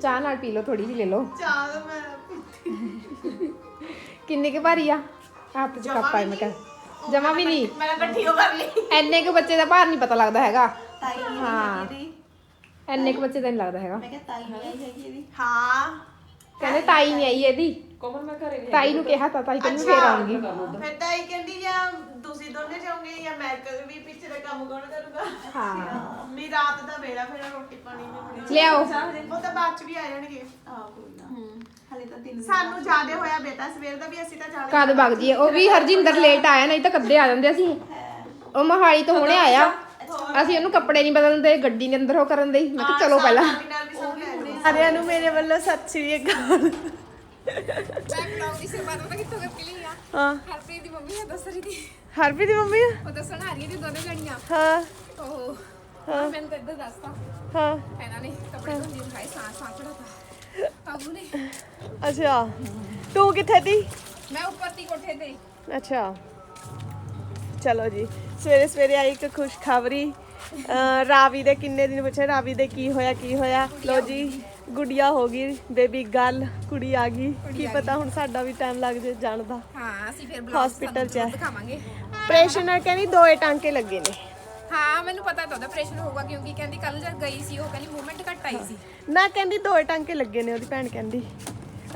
ਚਾਹ ਨਾਲ ਪੀ ਲਓ ਥੋੜੀ ਜਿਹੀ ਲੈ ਲਓ। ਚਾਹ ਤਾਂ ਮੈਂ ਕਿੰਨੇ ਕੇ ਭਾਰੀ ਆ? ਹੱਥ 'ਚ ਕੱਪ ਆਏ ਮੈਂ ਕਹ। ਜਮਾ ਵੀ ਨਹੀਂ? ਮੈਂ ਇਕੱਠੀ ਹੋ ਕਰ ਲਈ। ਐਨੇ ਕੁ ਬੱਚੇ ਦਾ ਭਾਰ ਨਹੀਂ ਪਤਾ ਲੱਗਦਾ ਹੈਗਾ। ਤਾਈ ਹਾਂ। ਐਨੇ ਕੁ ਬੱਚੇ ਦਾ ਨਹੀਂ ਲੱਗਦਾ ਹੈਗਾ। ਮੈਂ ਕਿਹਾ ਤਾਈ ਨਹੀਂ ਆਈ ਹੈਗੀ ਇਹਦੀ। ਹਾਂ। ਕਹਿੰਦੇ ਤਾਈ ਨਹੀਂ ਆਈ ਇਹਦੀ। ਕੋਮਲ ਮੈਂ ਘਰੇ ਨਹੀਂ ਤਾਈ ਨੂੰ ਕਿਹਾ ਤਾਂ ਤਾਈ ਕਹਿੰਦੀ ਫੇਰ ਆਉਂਗੀ ਫਿਰ ਤਾਂ ਇਹ ਕਹਿੰਦੀ ਜਾਂ ਤੁਸੀਂ ਦੋਨੇ ਜਾਓਗੇ ਜਾਂ ਮੈਂ ਵੀ ਪਿੱਛੇ ਦਾ ਕੰਮ ਕੌਣ ਕਰੂਗਾ? ਹਾਂ। ਮੀ ਰਾਤ ਦਾ ਵੇਲਾ ਫਿਰ ਰੋਟੀ ਪਾਣੀ ਦੀ ਬੜੀ ਲਿਆਓ। ਉਹ ਤਾਂ ਬਾਅਦ ਚ ਵੀ ਆ ਜਾਣਗੇ। ਆ ਕੋਈ ਨਾ। ਹਲੇ ਤਾਂ ਤਿੰਨ ਸਾਨੂੰ ਜ਼ਿਆਦੇ ਹੋਇਆ ਬੇਟਾ ਸਵੇਰ ਦਾ ਵੀ ਅਸੀਂ ਤਾਂ ਜਾਣਾ ਕਦ ਵਗ ਜੀ ਉਹ ਵੀ ਹਰਜਿੰਦਰ ਲੇਟ ਆਇਆ ਨਹੀਂ ਤਾਂ ਕੱਦੇ ਆ ਜਾਂਦੇ ਅਸੀਂ। ਉਹ ਮਹਾਲੀ ਤੋਂ ਹੁਣੇ ਆਇਆ। ਅਸੀਂ ਉਹਨੂੰ ਕੱਪੜੇ ਨਹੀਂ ਬਦਲਣ ਦੇ ਗੱਡੀ ਦੇ ਅੰਦਰ ਉਹ ਕਰਨ ਦੇ। ਮੈਂ ਕਿਹਾ ਚਲੋ ਪਹਿਲਾਂ। ਵੀ ਸਾਰਿਆਂ ਨੂੰ ਮੇਰੇ ਵੱਲੋਂ ਸਤਿ ਸ੍ਰੀ ਅਕਾਲ। ਮੈਂ ਦੀ ਸ਼ੁਰੂਆਤ ਪਤਾ ਕਿੱਥੋਂ ਕਰਕੇ ਲਈ ਆ ਹਾਂ ਹਰਪ੍ਰੀਤ ਦੀ ਮੰਮੀ ਹੈ ਦੱਸ ਰਹੀ ਸੀ ਹਰਪ੍ਰੀਤ ਦੀ ਮੰਮੀ ਆ? ਉਹ ਦੱਸਣ ਆ ਰਹੀ ਸੀ ਦੋਨੇ ਜਣੀਆਂ ਹਾਂ ਉਹ ਮੈਨੂੰ ਤਾਂ ਇੱਦਾਂ ਦੱਸਤਾ ਹਾਂ ਇਹਨਾਂ ਨੇ ਕੱਪੜੇ ਧੋਂਦੀ ਦਿਖਾਈ ਸਾਂ ਸਾਂ ਚੜਾਤਾ ਤਾਬੂ ਨੇ ਅੱਛਾ ਤੂੰ ਕਿੱਥੇ ਦੀ ਮੈਂ ਉੱਪਰ ਤੀ ਕੋਠੇ ਤੇ ਅੱਛਾ ਚਲੋ ਜੀ ਸਵੇਰੇ ਸਵੇਰੇ ਆਈ ਇੱਕ ਖੁਸ਼ਖਬਰੀ ਰਾਵੀ ਦੇ ਕਿੰਨੇ ਦਿਨ ਪੁੱਛੇ ਰਾਵੀ ਦੇ ਕੀ ਹੋਇਆ ਕੀ ਹੋਇਆ ਲੋ ਜੀ ਗੁੜੀਆ ਹੋ ਗਈ ਬੇਬੀ ਗੱਲ ਕੁੜੀ ਆ ਗਈ। ਕੀ ਪਤਾ ਹੁਣ ਸਾਡਾ ਵੀ ਟਾਈਮ ਲੱਗ ਜੇ ਜਾਣ ਦਾ ਹਾਂ ਅਸੀਂ ਫਿਰ ਬਲੌਗ Hospital ਚ। ਦਿਖਾਵਾਂਗੇ। ਆਪਰੇਸ਼ਨ ਕਹਿੰਦੀ ਦੋਏ ਟਾਂਕੇ ਲੱਗੇ ਨੇ। ਹਾਂ ਮੈਨੂੰ ਪਤਾ ਤਾਂ ਉਹਦਾ ਆਪਰੇਸ਼ਨ ਹੋਊਗਾ ਕਿਉਂਕਿ ਕਹਿੰਦੀ ਕੱਲ ਜਦ ਗਈ ਸੀ ਉਹ ਕਹਿੰਦੀ ਮੂਵਮੈਂਟ ਘੱਟ ਆਈ ਸੀ। ਨਾ ਕਹਿੰਦੀ ਦੋਏ ਟਾਂਕੇ ਲੱਗੇ ਨੇ ਉਹਦੀ ਭੈਣ ਕਹਿੰਦੀ।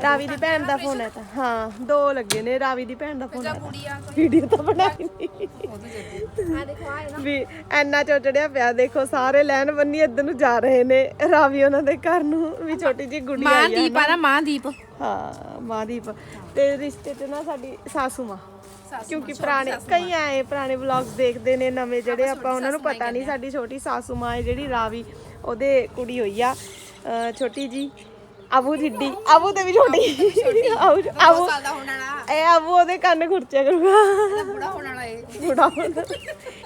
ਰਾਵੀ ਦੀ ਭੈਣ ਦਾ ਫੋਨ ਹੈ ਤਾਂ। ਹਾਂ ਦੋ ਲੱਗੇ ਨੇ ਰਾਵੀ ਦੀ ਭੈਣ ਦਾ ਫੋਨ ਹੈ। ਵੀਡੀਓ ਤਾਂ ਬਣਾਈ ਨਹੀਂ। ਆ ਦੇਖੋ ਆ ਇਹ ਨਾ ਵੀ ਐਨਾ ਚੜਿਆ ਪਿਆ ਦੇਖੋ ਸਾਰੇ ਲੈਣ ਬੰਨੀ ਇੱਧਰ ਨੂੰ ਜਾ ਰਹੇ ਨੇ। ਰਾਵੀ ਉਹਨਾਂ ਦੇ ਘਰ ਨੂੰ ਵੀ ਛੋਟੀ ਜੀ ਗੁੱਡੀ ਆਈ ਹੈ ਮਾਂਦੀਪ ਆ ਨਾ ਮਾਂਦੀਪ ਹਾਂ ਮਾਦੀਪ ਤੇ ਰਿਸ਼ਤੇ ਤੇ ਨਾ ਸਾਡੀ ਸਾਸੂ ਮਾਂ। ਕਿਉਂਕਿ ਪੁਰਾਣੇ ਕਈ ਆਏ ਪੁਰਾਣੇ ਵਲੌਗਸ ਦੇਖਦੇ ਨੇ ਨਵੇਂ ਜਿਹੜੇ ਆਪਾਂ ਉਹਨਾਂ ਨੂੰ ਪਤਾ ਨਹੀਂ ਸਾਡੀ ਛੋਟੀ ਸਾਸੂ ਮਾਂ ਹੈ ਜਿਹੜੀ ਰਾਵੀ ਉਹਦੇ ਕੁੜੀ ਹੋਈ ਆ। ਛੋਟੀ ਜੀ। ਅਬੂ ਜਿੱਡੀ ਅਬੂ ਤੇ ਵੀ ਛੋਟੀ। ਅਬੂ ਅਬੂ ਸਾਲ ਦਾ ਹੋਣ ਵਾਲਾ। ਇਹ ਅਬੂ ਉਹਦੇ ਕੰਨ ਖੁਰਚਿਆ ਕਰੂਗਾ। ਬੁੜਾ ਹੋਣ ਵਾਲਾ ਏ ਬੁੜਾ ਹੋਣਾ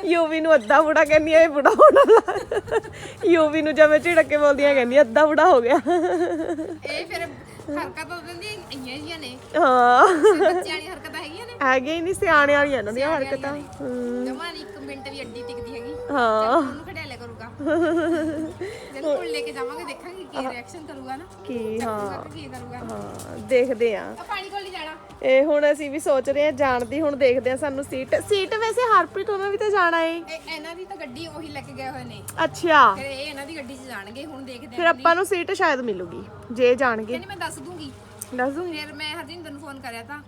ਯੂਵੀ ਨੂੰ ਅੱਧਾ ਬੁੜਾ ਕਹਿੰਦੀ ਇਹ ਬੁੜਾ ਹੋਣ ਵਾਲਾ। ਯੂਵੀ ਨੂੰ ਜਿਵੇਂ ਝਿੜਕ ਕੇ ਬੋਲਦੀਆਂ ਕਹਿੰਦੀ ਅੱਧਾ ਬੁੜਾ ਹੋ ਗਿਆ। ਇਹ ਫਿਰ ਹਰਕਤਾਂ ਦਿੰਦੀਆਂ ਇੰਨੀਆਂ ਜੀਆਂ ਨੇ। ਹਾਂ। ਬੱਚਿਆਂ ਵਾਲੀ ਹਰਕਤਾਂ ਹੈਗੀਆਂ ਨੇ। ਹੈਗੇ ਹੀ ਨਹੀਂ ਸਿਆਣੇ ਵਾਲੀਆਂ ਇਹਨਾਂ ਦੀਆਂ ਹਰਕਤਾਂ। ਜਮਾ ਨਹੀਂ ਇੱਕ ਮਿੰਟ ਵੀ ਅੱਡੀ ਟਿਕਦੀ ਹੈਗੀ। ਹਾਂ। ਉਹਨੂੰ ਖੜਿਆ ਕਰੂਗਾ। ਜਦੋਂ ਲੈ ਕੇ ਜਾਵਾਂਗੇ ਦੇਖਾਂਗੇ। ਕੀ ਰਿਐਕਸ਼ਨ ਕਰੂਗਾ ਨਾ? ਕੀ ਹਾਂ ਕਰੂਗਾ ਕੀ ਕਰੂਗਾ? ਹਾਂ ਦੇਖਦੇ ਆ ਆ ਪਾਣੀ ਕੋਲ ਨਹੀਂ ਜਾਣਾ। ਇਹ ਹੁਣ ਅਸੀਂ ਵੀ ਸੋਚ ਰਹੇ ਆ ਜਾਣ ਦੀ ਹੁਣ ਦੇਖਦੇ ਆ ਸਾਨੂੰ ਸੀਟ। ਸੀਟ ਵੈਸੇ ਹਰਪ੍ਰੀਤ ਉਹਨਾਂ ਵੀ ਤਾਂ ਜਾਣਾ ਏ। ਇਹ ਇਹਨਾਂ ਦੀ ਤਾਂ ਗੱਡੀ ਉਹੀ ਲੈ ਕੇ ਗਏ ਹੋਏ ਨੇ। ਅੱਛਾ। ਫਿਰ ਇਹ ਇਹਨਾਂ ਦੀ ਗੱਡੀ 'ਚ ਜਾਣਗੇ ਹੁਣ ਦੇਖਦੇ ਫਿਰ ਆ ਆਪਾਂ ਨੂੰ ਸੀਟ ਸ਼ਾਇਦ ਮਿਲੂਗੀ ਜੇ ਜਾਣਗੇ। ਕਹਿੰਦੀ ਮੈਂ ਦੱਸ ਦੂੰਗੀ। ਦੱਸ ਦੂੰਗੀ? ਫਿਰ ਮੈਂ ਹਰਜਿੰਦਰ ਨੂੰ ਫੋਨ ਕਰਿਆ ਤਾਂ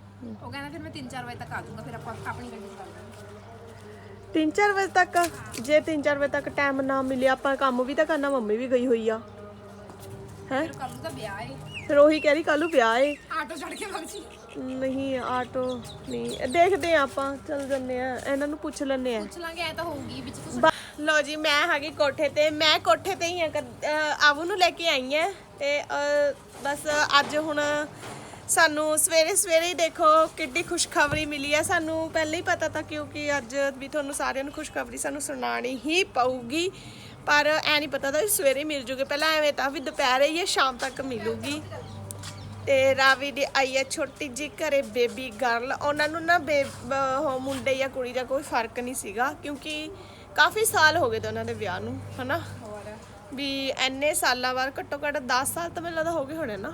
ਉਹ ਕਹਿੰਦਾ ਫਿਰ ਮੈਂ 3-4 ਵਜੇ ਤੱਕ ਆ ਜਾਊਂਗਾ ਫਿਰ ਆਪਾਂ ਆਪਣੀ ਗੱਡੀ 'ਚ ਕਰ ਲਾਂਗੇ 3-4 ਵਜੇ ਤੱਕ? ਜੇ 3-4 ਵਜੇ ਤੱਕ ਟਾਈਮ ਨਾ ਮਿਲਿਆ ਆਪਾਂ ਕੰਮ ਵੀ ਤਾਂ ਕਰਨਾ ਮੰਮੀ ਵੀ ਗਈ ਹੋਈ ਆ। ਹੈ? ਕੱਲ ਨੂੰ ਤਾਂ ਵਿਆਹ ਏ। ਫਿਰ ਉਹੀ ਕਹਿ ਰਹੀ ਕੱਲ ਨੂੰ ਵਿਆਹ ਏ। ਆਟੋ ਚੜ ਕੇ ਵਗ ਜੀ। ਨਹੀਂ ਆਟੋ ਨਹੀਂ। ਦੇਖਦੇ ਆ ਆਪਾਂ ਚੱਲ ਜੰਨੇ ਆ। ਇਹਨਾਂ ਨੂੰ ਪੁੱਛ ਲੈਣੇ ਆ। ਪੁੱਛ ਲਾਂਗੇ ਐ ਤਾਂ ਹੋਊਗੀ ਵਿੱਚ ਕੁਝ ਲੋ ਜੀ ਮੈਂ ਹੈਗੀ ਕੋਠੇ ਤੇ। ਮੈਂ ਕੋਠੇ ਤੇ ਹੀ ਆ। ਆਵੂ ਨੂੰ ਲੈ ਕੇ ਆਈ ਆ। ਤੇ ਬਸ ਅੱਜ ਹੁਣ ਸਾਨੂੰ ਸਵੇਰੇ ਸਵੇਰੇ ਹੀ ਦੇਖੋ ਕਿੱਡੀ ਖੁਸ਼ਖਬਰੀ ਮਿਲੀ ਆ। ਸਾਨੂੰ ਪਹਿਲਾਂ ਹੀ ਪਤਾ ਤਾਂ ਕਿਉਂਕਿ ਅੱਜ ਵੀ ਤੁਹਾਨੂੰ ਸਾਰਿਆਂ ਨੂੰ ਖੁਸ਼ਖਬਰੀ ਸਾਨੂੰ ਸੁਣਾਣੀ ਹੀ ਪਊਗੀ। ਪਰ ਐ ਨਹੀਂ ਪਤਾ ਤਾਂ ਸਵੇਰੇ ਮਿਲ ਜੂਗੀ। ਪਹਿਲਾਂ ਐਵੇਂ ਤਾਂ ਵੀ ਦੁਪਹਿਰੇ ਜਾਂ ਸ਼ਾਮ ਤੱਕ ਮਿਲੂਗੀ। ਤੇ ਰਾਵੀ ਦੀ ਆਈ ਹੈ ਛੋਟੀ ਜੀ ਘਰੇ ਬੇਬੀ ਗਰਲ ਉਹਨਾਂ ਨੂੰ ਨਾ ਬੇ- ਬ- ਉਹ ਮੁੰਡੇ ਜਾਂ ਕੁੜੀ ਦਾ ਕੋਈ ਫ਼ਰਕ ਨਹੀਂ ਸੀਗਾ ਕਿਉਂਕਿ ਕਾਫੀ ਸਾਲ ਹੋ ਗਏ ਤੇ ਉਹਨਾਂ ਦੇ ਵਿਆਹ ਨੂੰ ਹਨਾ? ਵੀ ਐਨੇ ਸਾਲਾਂ ਬਾਅਦ ਘੱਟੋ ਘੱਟ 10 ਸਾਲ ਤਾਂ ਮੈਨੂੰ ਲੱਗਦਾ ਹੋ ਗਏ ਹੋਣੇ ਨਾ?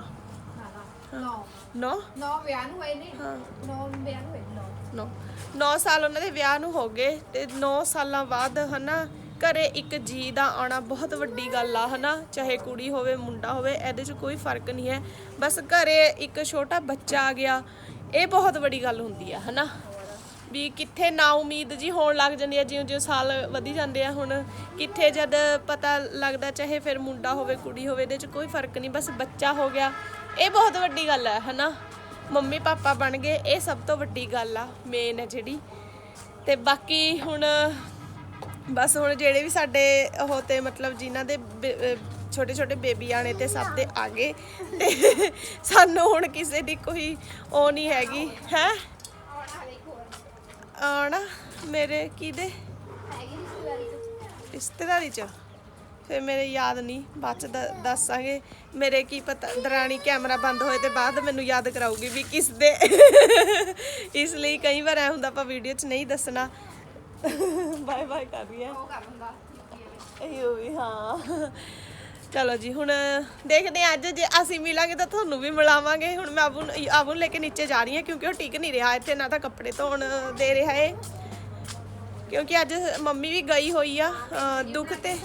ਨੌ। ਨੋ? ਨੌ ਵਿਆਹ ਨੂੰ ਹੋਏ ਨੇ। ਹਾਂ। ਨੌ ਵਿਆਹ ਨੂੰ ਹੋਏ ਨੌ ਨੋ। 9 ਸਾਲ ਉਹਨਾਂ ਦੇ ਵਿਆਹ ਨੂੰ ਹੋ ਗਏ ਤੇ 9 ਸਾਲਾਂ ਬਾਅਦ ਹਨਾ? ਘਰੇ ਇੱਕ ਜੀ ਦਾ ਆਉਣਾ ਬਹੁਤ ਵੱਡੀ ਗੱਲ ਆ, ਹਨਾ? ਚਾਹੇ ਕੁੜੀ ਹੋਵੇ, ਮੁੰਡਾ ਹੋਵੇ, ਇਹਦੇ 'ਚ ਕੋਈ ਫ਼ਰਕ ਨਹੀਂ ਹੈ। ਬਸ ਘਰੇ ਇੱਕ ਛੋਟਾ ਬੱਚਾ ਆ ਗਿਆ, ਇਹ ਬਹੁਤ ਵੱਡੀ ਗੱਲ ਹੁੰਦੀ ਆ, ਹਨਾ? ਵੀ ਕਿੱਥੇ ਨਾ ਉਮੀਦ ਜੀ ਹੋਣ ਲੱਗ ਜਾਂਦੀ ਆ, ਜਿਉਂ ਜਿਉਂ ਸਾਲ ਵਧੀ ਜਾਂਦੇ ਆ ਹੁਣ। ਕਿੱਥੇ ਜਦ ਪਤਾ ਲੱਗਦਾ ਚਾਹੇ ਫਿਰ ਮੁੰਡਾ ਹੋਵੇ, ਕੁੜੀ ਹੋਵੇ, ਇਹਦੇ 'ਚ ਕੋਈ ਫ਼ਰਕ ਨਹੀਂ, ਬਸ ਬੱਚਾ ਹੋ ਗਿਆ। ਇਹ ਬਹੁਤ ਵੱਡੀ ਗੱਲ ਹੈ ਹਨਾ? ਮੰਮੀ ਪਾਪਾ ਬਣ ਗਏ, ਇਹ ਸਭ ਤੋਂ ਵੱਡੀ ਗੱਲ ਆ ਮੇਨ ਹੈ ਜਿਹੜੀ। ਤੇ ਬਾਕੀ ਹੁਣ ਬਸ ਹੁਣ ਜਿਹੜੇ ਵੀ ਸਾਡੇ ਉਹ ਤੇ ਮਤਲਬ ਜਿਨ੍ਹਾਂ ਦੇ ਛੋਟੇ ਛੋਟੇ ਬੇਬੀ ਆਣੇ ਤੇ ਸਭ ਦੇ ਆ ਗਏ। ਤੇ ਸਾਨੂੰ ਹੁਣ ਕਿਸੇ ਦੀ ਕੋਈ ਉਹ ਨਹੀਂ ਹੈਗੀ, ਹੈ? ਆਣਾ ਮੇਰੇ ਕਿਹਦੇ? ਰਿਸ਼ਤੇਦਾਰੀ ਚ। ਫਿਰ ਮੇਰੇ ਯਾਦ ਨਹੀਂ, ਬਾਅਦ ਚ ਦ- ਦੱਸਾਂਗੇ। ਮੇਰੇ ਕੀ ਪਤਾ, ਦਰਾਣੀ ਕੈਮਰਾ ਬੰਦ ਹੋਏ ਤੇ ਬਾਅਦ ਮੈਨੂੰ ਯਾਦ ਕਰਾਊਗੀ ਵੀ ਕਿਸ ਦੇ ਇਸ ਲਈ ਕਈ ਵਾਰ ਐ ਹੁੰਦਾ ਆਪਾਂ ਵੀਡੀਓ 'ਚ ਨਹੀਂ ਦੱਸਣਾ। ਬਾਏ ਬਾਏ ਕਰ ਰਹੀ ਹੈ ਉਹ ਕਰ ਦਿੰਦਾ ਇਹੋ ਵੀ ਹਾਂ। ਚਲੋ ਜੀ ਹੁਣ ਦੇਖਦੇ ਹਾਂ ਅੱਜ ਜੇ ਅਸੀਂ ਮਿਲਾਂਗੇ ਤਾਂ ਤੁਹਾਨੂੰ ਵੀ ਮਿਲਾਵਾਂਗੇ। ਹੁਣ ਮੈਂ ਆਬੂ ਆਬੂ ਲੈ ਕੇ ਨੀਚੇ ਜਾ ਰਹੀ ਹਾਂ ਕਿਉਂਕਿ ਉਹ ਟਿਕ ਨਹੀਂ ਰਿਹਾ। ਇੱਥੇ ਨਾ ਤਾਂ ਕੱਪੜੇ ਧੋਣ ਦੇ ਰਿਹਾ ਏ। ਕਿਉਂਕਿ ਅੱਜ ਮੰਮੀ ਵੀ ਗਈ ਹੋਈ ਆ ਦੁੱਖ ਤੇ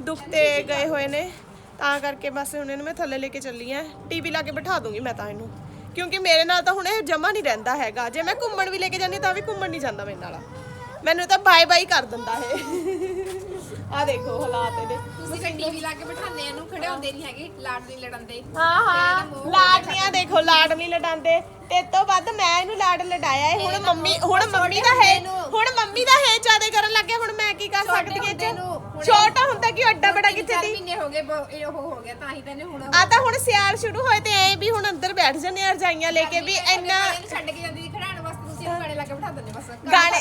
ਦੁੱਖ ਤੇ ਗਏ ਹੋਏ ਨੇ। ਤਾਂ ਕਰਕੇ ਬਸ ਹੁਣ ਇਹਨੂੰ ਮੈਂ ਥੱਲੇ ਲੈ ਕੇ ਚੱਲੀ ਆ ਟੀਵੀ ਲਾ ਕੇ ਬਿਠਾ ਦੂੰਗੀ ਮੈਂ ਤਾਂ ਇਹਨੂੰ। ਕਿਉਂਕਿ ਮੇਰੇ ਨਾਲ ਤਾਂ ਹੁਣ ਇਹ ਜਮਾ ਨਹੀਂ ਰਹਿੰਦਾ ਹੈਗਾ। ਜੇ ਮੈਂ ਘੁੰਮਣ ਵੀ ਲੈ ਕੇ ਜਾਂਦੀ ਤਾਂ ਵੀ ਘੁੰਮਣ ਨਹੀਂ ਜਾਂਦਾ ਮੇਰੇ ਨਾਲ। ਮੈਨੂੰ ਤਾਂ ਬਾਏ ਬਾਏ ਕਰ ਦਿੰਦਾ ਇਹ। ਆ ਦੇਖੋ ਹਾਲਾਤ ਇਹਦੇ। ਤੁਸੀਂ ਗੱਡੀ ਵੀ ਲਾ ਕੇ ਬਿਠਾਉਂਦੇ ਇਹਨੂੰ ਖੜੇ ਹੁੰਦੇ ਨਹੀਂ ਹੈਗੇ ਲਾਡ ਨਹੀਂ ਲੜਾਉਂਦੇ ਹਾਂ ਹਾਂ। ਲਾਡਲੀਆਂ ਦੇਖੋ ਲਾਡ ਨਹੀਂ ਲਡਾਉਂਦੇ ਤੇ ਤੋਂ ਵੱਧ ਮੈਂ ਇਹਨੂੰ ਲਾਡ ਲਡਾਇਆ ਏ ਹੁਣ ਮੰਮੀ ਹੁਣ ਮੰਮੀ ਦਾ ਹੈ ਹੁਣ ਮੰਮੀ ਦਾ ਹੈ ਜਿਆਦੇ ਕਰਨ ਲੱਗੇ ਹੁਣ ਮੈਂ ਕੀ ਕਰ ਸਕਦੀ ਹਾਂ ਇਹ? ਛੋਟਾ ਹੁੰਦਾ ਕਿ ਅੱਡਾ ਬੜਾ ਕਿੱਥੇ ਦੀ? ਮਹੀਨੇ ਹੋ ਗਏ ਇਹ ਉਹ ਹੋ ਗਿਆ ਤਾਂ ਹੀ ਤਾਂ ਇਹਨੇ ਹੁਣ ਆ ਤਾਂ ਹੁਣ ਸਿਆਲ ਸ਼ੁਰੂ ਹੋਏ ਤੇ ਐ ਵੀ ਹੁਣ ਅੰਦਰ ਬੈਠ ਜਾਂਦੇ ਆ ਰਜਾਈਆਂ ਲੈ ਕੇ ਵੀ ਇੰਨਾ ਛੱਡ ਕੇ ਜਾਂਦੀ ਗਾਣੇ ਲਾ ਕੇ ਬਿਠਾ ਦਿੰਦੇ ਬਸ।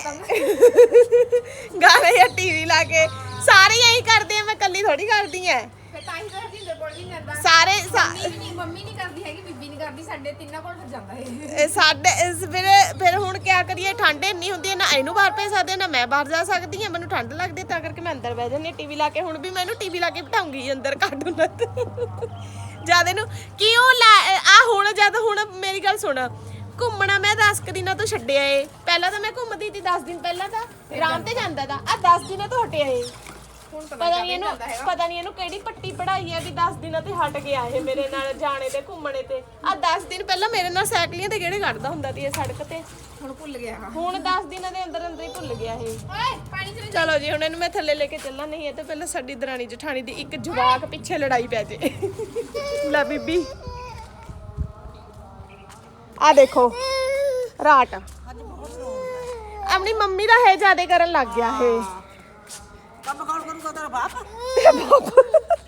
ਕੰਮ ਗਾਣੇ। ਜਾਂ ਟੀਵੀ ਲਾ ਕੇ। ਸਾਰੇ ਐਂ ਕਰਦੇ ਆ ਮੈਂ ਕੱਲੀ ਥੋੜੀ ਕਰਦੀ ਐ ਫਿਰ ਤਾਂ ਹੀ ਤਾਂ ਹਰਜਿੰਦਰ ਕੋਲ ਵੀ ਨਹੀਂ ਜਾਂਦਾ। ਸਾਰੇ ਸਾ- ਮੰਮੀ ਵੀ ਨਹੀਂ ਮੰਮੀ ਨਹੀਂ ਕਰਦੀ ਹੈਗੀ ਬੀਬੀ ਨਹੀਂ ਕਰਦੀ ਸਾਡੇ ਤਿੰਨਾਂ ਕੋਲ ਫਿਰ ਜਾਂਦਾ ਇਹ। ਇਹ ਸਾਡੇ ਇਸ ਫਿਰ ਫਿਰ ਹੁਣ ਕਿਆ ਕਰੀਏ ਠੰਡ ਇੰਨੀ ਹੁੰਦੀ ਹੈ ਨਾ ਇਹਨੂੰ ਬਾਹਰ ਭੇਜ ਸਕਦੇ ਨਾ ਮੈਂ ਬਾਹਰ ਜਾ ਸਕਦੀ ਹਾਂ ਮੈਨੂੰ ਠੰਡ ਲੱਗਦੀ ਤਾਂ ਕਰਕੇ ਮੈਂ ਅੰਦਰ ਬਹਿ ਜਾਂਦੀ ਟੀਵੀ ਲਾ ਕੇ। ਹੁਣ ਵੀ ਮੈਂ ਇਹਨੂੰ ਟੀਵੀ ਲਾ ਕੇ ਬਿਠਾਉਂਗੀ ਅੰਦਰ ਕਾਰਟੂਨ ਜ਼ਿਆਦਾ ਨੂੰ ਕਿਉਂ ਆ ਹੁਣ ਜਦ ਹੁਣ ਮੇਰੀ ਗੱਲ ਸੁਣ। ਘੁੰਮਣਾ ਮੈਂ 10 ਕੁ ਦਿਨਾਂ ਤੋਂ ਛੱਡਿਆ ਏ। ਪਹਿਲਾਂ ਤਾਂ ਮੈਂ ਘੁੰਮਦੀ ਸੀ 10 ਦਿਨ ਪਹਿਲਾਂ ਤਾਂ ਆਰਾਮ ਤੇ ਜਾਂਦਾ ਤਾਂ। ਆ 10 ਦਿਨਾਂ ਤੋਂ ਹਟਿਆ ਏ। ਹੁਣ ਪਤਾ ਨਹੀਂ ਇਹਨੂੰ ਪਤਾ ਨਹੀਂ ਇਹਨੂੰ ਕਿਹੜੀ ਪੱਟੀ ਪੜਾਈ ਹੈ ਵੀ 10 ਦਿਨਾਂ ਤੇ ਹਟ ਗਿਆ ਇਹ ਮੇਰੇ ਨਾਲ ਜਾਣੇ ਤੇ ਘੁੰਮਣੇ ਤੇ। ਆ 10 ਦਿਨ ਪਹਿਲਾਂ ਮੇਰੇ ਨਾਲ ਸਾਈਕਲੀਆਂ ਤੇ ਕਿਹੜੇ ਕੱਢਦਾ ਹੁੰਦਾ ਸੀ ਇਹ ਸੜਕ ਤੇ? ਹੁਣ ਭੁੱਲ ਗਿਆ ਹਾਂ। ਹੁਣ 10 ਦਿਨਾਂ ਦੇ ਅੰਦਰ ਅੰਦਰ ਹੀ ਭੁੱਲ ਗਿਆ ਇਹ। ਓਏ ਪਾਣੀ ਚ ਚਲੋ ਜੀ ਹੁਣ ਇਹਨੂੰ ਮੈਂ ਥੱਲੇ ਲੈ ਕੇ ਚੱਲਾਂ। ਨਹੀਂ ਇਹ ਤਾਂ ਪਹਿਲਾਂ ਸਾਡੀ ਦਰਾਣੀ ਜਠਾਣੀ ਦੀ ਇੱਕ ਜਵਾਕ ਪਿੱਛੇ ਲੜਾਈ ਪੈ ਜੇ। ਲੈ ਬੀਬੀ। ਆ ਦੇਖੋ ਰਾਟ। ਆਪਣੀ ਮੰਮੀ ਦਾ ਹੈ ਜਿਆਦੇ ਕਰਨ ਲੱਗ ਗਿਆ ਇਹ। ਕੰਮ ਕੌਣ ਕਰੂਗਾ ਤੇਰਾ ਬਾਪ? ਤੇਰਾ ਬਾਪ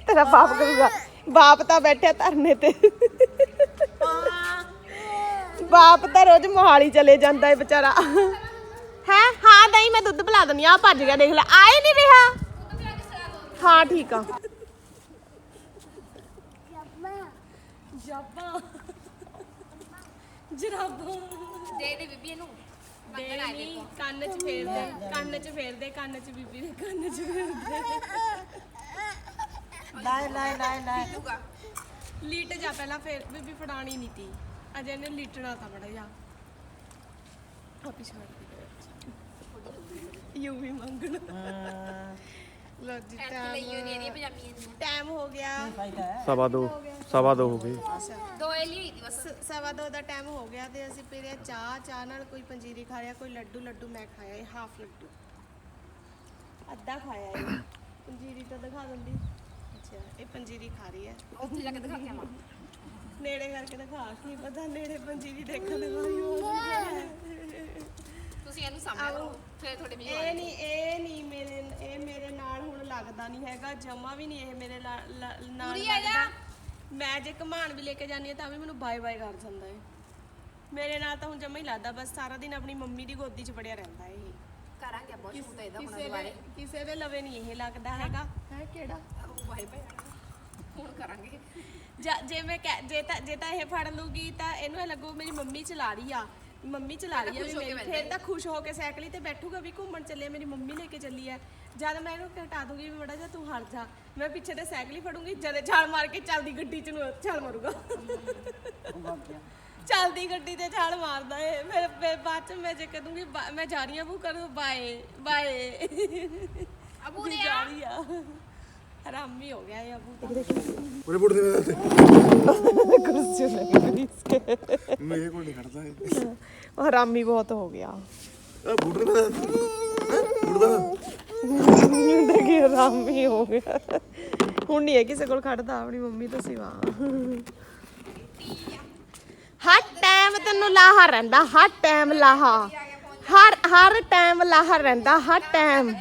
ਤੇਰਾ ਬਾਪ ਕਰੂਗਾ। ਬਾਪ ਤਾਂ ਬੈਠਿਆ ਧਰਨੇ ਤੇ। ਬਾਪ ਤਾਂ ਰੋਜ਼ ਮੋਹਾਲੀ ਚਲੇ ਜਾਂਦਾ ਹੈ ਵਿਚਾਰਾ। ਹੈ? ਹਾਂ ਦਹੀਂ ਮੈਂ ਦੁੱਧ ਪਿਲਾ ਦਨੀ ਆ ਭੱਜ ਗਿਆ ਦੇਖ ਲੈ। ਆਏ ਨਹੀਂ ਰਿਹਾ। ਹਾਂ ਠੀਕ ਆ। ਜੱਬਾ। ਜਰਾਬਾਂ। ਦੇ ਦੇ ਬੀਬੀ ਇਹਨੂੰ। ਦੇ ਨਹੀਂ ਕੰਨ 'ਚ ਫੇਰਦੇ ਕੰਨ 'ਚ ਫੇਰਦੇ ਕੰਨ 'ਚ ਬੀਬੀ ਦੇ ਕੰਨ 'ਚ ਫੇਰਦੇ। ਲਾਏ ਲਾਏ ਲਾਏ ਲਾਏ। ਲੀਟ ਜਾ ਪਹਿਲਾਂ ਫੇਰ ਬੀਬੀ ਫੜਾਣੀ ਨਹੀਂ ਤੀ। ਅਜੇ ਇਹਨੇ ਲੀਟਣਾ ਤਾਂ ਬੜਾ ਜਾ ਆਪੀ ਛੱਡ ਯੂ ਵੀ ਮੰਗਣ। ਲੋ ਜੀ ਟਾਈਮ ਟਾਈਮ ਹੋ ਗਿਆ। ਸਵਾ ਦੋ ਸਵਾ ਦੋ ਹੋ ਗਏ ਦੋ ਲਈ ਦੀ ਬਸ। ਸ- ਸਵਾ ਦੋ ਦਾ ਟਾਈਮ ਹੋ ਗਿਆ ਤੇ ਅਸੀਂ ਪੀ ਰਹੇ ਚਾਹ ਚਾਹ ਨਾਲ ਕੋਈ ਪੰਜੀਰੀ ਖਾ ਰਿਹਾ ਕੋਈ ਲੱਡੂ ਲੱਡੂ ਮੈਂ ਖਾਇਆ ਇਹ ਹਾਫ ਲੱਡੂ। ਅੱਧਾ ਖਾਇਆ ਇਹ। ਪੰਜੀਰੀ ਤਾਂ ਦਿਖਾ ਦਿੰਦੀ। ਅੱਛਾ ਇਹ ਪੰਜੀਰੀ ਖਾ ਰਹੀ ਹੈ। ਉੱਥੇ ਜਾ ਕੇ ਦਿਖਾ ਕੇ ਆਵਾਂ। ਨੇੜੇ ਕਰਕੇ ਦਿਖਾ ਕੀ ਪਤਾ ਨੇੜੇ ਪੰਜੀਰੀ ਦੇਖਣ ਦੇ ਵਾਰੀ ਹੋ ਤੁਸੀਂ ਇਹਨੂੰ ਸਾਹਮਣੇ ਕਰੋ। ਫਿਰ ਤੁਹਾਡੇ ਵੀ ਇਹ ਨਹੀਂ ਇਹ ਨਹੀਂ ਮੇਰੇ ਇਹ ਮੇਰੇ ਨਾਲ ਹੁਣ ਲੱਗਦਾ ਨਹੀਂ ਹੈਗਾ ਜਮਾ ਵੀ ਨਹੀਂ ਇਹ ਮੇਰੇ ਲਾ- ਲਾ- ਨਾਲ ਪੂਰੀ ਆ ਜਾ। ਲੱਗਦਾ। ਮੈਂ ਜੇ ਘਮਾਣ ਵੀ ਲੈ ਕੇ ਜਾਂਦੀ ਹਾਂ ਤਾਂ ਵੀ ਮੈਨੂੰ ਬਾਏ ਬਾਏ ਕਰ ਜਾਂਦਾ ਹੈ ਮੇਰੇ ਨਾਲ ਤਾਂ ਹੁਣ ਜਮਾ ਹੀ ਲੱਗਦਾ ਬਸ ਸਾਰਾ ਦਿਨ ਆਪਣੀ ਮੰਮੀ ਦੀ ਗੋਦੀ 'ਚ ਪੜਿਆ ਰਹਿੰਦਾ ਹੈ ਇਹ। ਕਰਾਂਗੇ ਬਹੁਤ ਛੂਟ ਇਹਦਾ ਹੁਣ ਕਿਸੇ ਦੁਬਾਰੇ। ਦੇ ਕਿਸੇ ਦੇ ਲਵੇ ਨਹੀਂ ਇਹ ਲੱਗਦਾ ਹੈਗਾ। ਹੈ ਕਿਹੜਾ? ਬਾਏ ਬਾਏ ਹੁਣ ਕਰਾਂਗੇ। ਜਾਂ ਜੇ ਮੈਂ ਕਹਿ- ਜੇ ਤਾਂ ਜੇ ਤਾਂ ਇਹ ਫੜ ਲੂਗੀ ਤਾਂ ਇਹਨੂੰ ਇਹ ਲੱਗੂ ਮੇਰੀ ਮੰਮੀ ਚਲਾ ਰਹੀ ਆ। ਮੰਮੀ ਚਲਾ ਰਹੀ ਆ ਵੀ ਮੇਰੀ। ਫਿਰ ਤਾਂ ਖੁਸ਼ ਹੋ ਕੇ ਸਾਈਕਲੀ ਤੇ ਬੈਠੂਗਾ ਵੀ ਘੁੰਮਣ ਚੱਲੇ ਮੇਰੀ ਮੰਮੀ ਲੈ ਕੇ ਚੱਲੀ ਐ ਜਦ ਮੈਂ ਇਹਨੂੰ ਹਟਾ ਦੂੰਗੀ ਵੀ ਬੜਾ ਜਾ ਤੂੰ ਹਟ ਜਾ। ਮੈਂ ਪਿੱਛੇ ਤੇ ਸਾਈਕਲੀ ਫੜੂੰਗੀ ਜਦੇ ਛਾਲ ਮਾਰ ਕੇ ਚੱਲਦੀ ਗੱਡੀ ਚ ਨੂੰ ਛਾਲ ਮਾਰੂਗਾ। ਚੱਲਦੀ ਗੱਡੀ ਤੇ ਛਾਲ ਮਾਰਦਾ ਏ ਫਿਰ ਬਾਅਦ ਚ ਮੈਂ ਜੇ ਕਹਦੂੰਗੀ ਬਾ- ਮੈਂ ਜਾ ਰਹੀ ਆ ਉਹ ਕਰ ਬਾਏ ਬਾਏ। ਅਬੂ ਵੀ ਜਾ ਰਹੀ ਆ। ਹਰਾਮੀ ਹੋ ਗਿਆ ਇਹ ਅਬੂ ਤਾਂ ਉਰੇ ਬੁੱਢ ਦੇ ਮੈਂ ਕੁਰਸੀ ਲੱਗੀ ਇਸਕੇ ਮੇਰੇ ਕੋਲ ਨਹੀਂ ਖੜਦਾ ਹੈ ਹਰਾਮੀ ਬਹੁਤ ਹੋ ਗਿਆ ਆ ਬੁੱਢ ਦੇ ਮੈਂ ਬੁੱਢ ਦਾ ਦੇਖੀ ਹਰਾਮੀ ਹੋ ਗਿਆ ਹੁਣ ਨਹੀਂ ਹੈ ਕਿਸੇ ਕੋਲ ਖੜਦਾ ਆਪਣੀ ਮੰਮੀ ਤੋਂ ਸਿਵਾ ਹਰ ਟਾਈਮ ਤੈਨੂੰ ਲਾਹਾ ਰਹਿੰਦਾ ਹਰ ਟਾਈਮ ਲਾਹਾ ਹਰ ਹਰ ਟਾਈਮ ਲਾਹਾ ਰਹਿੰਦਾ ਹਰ ਟਾਈਮ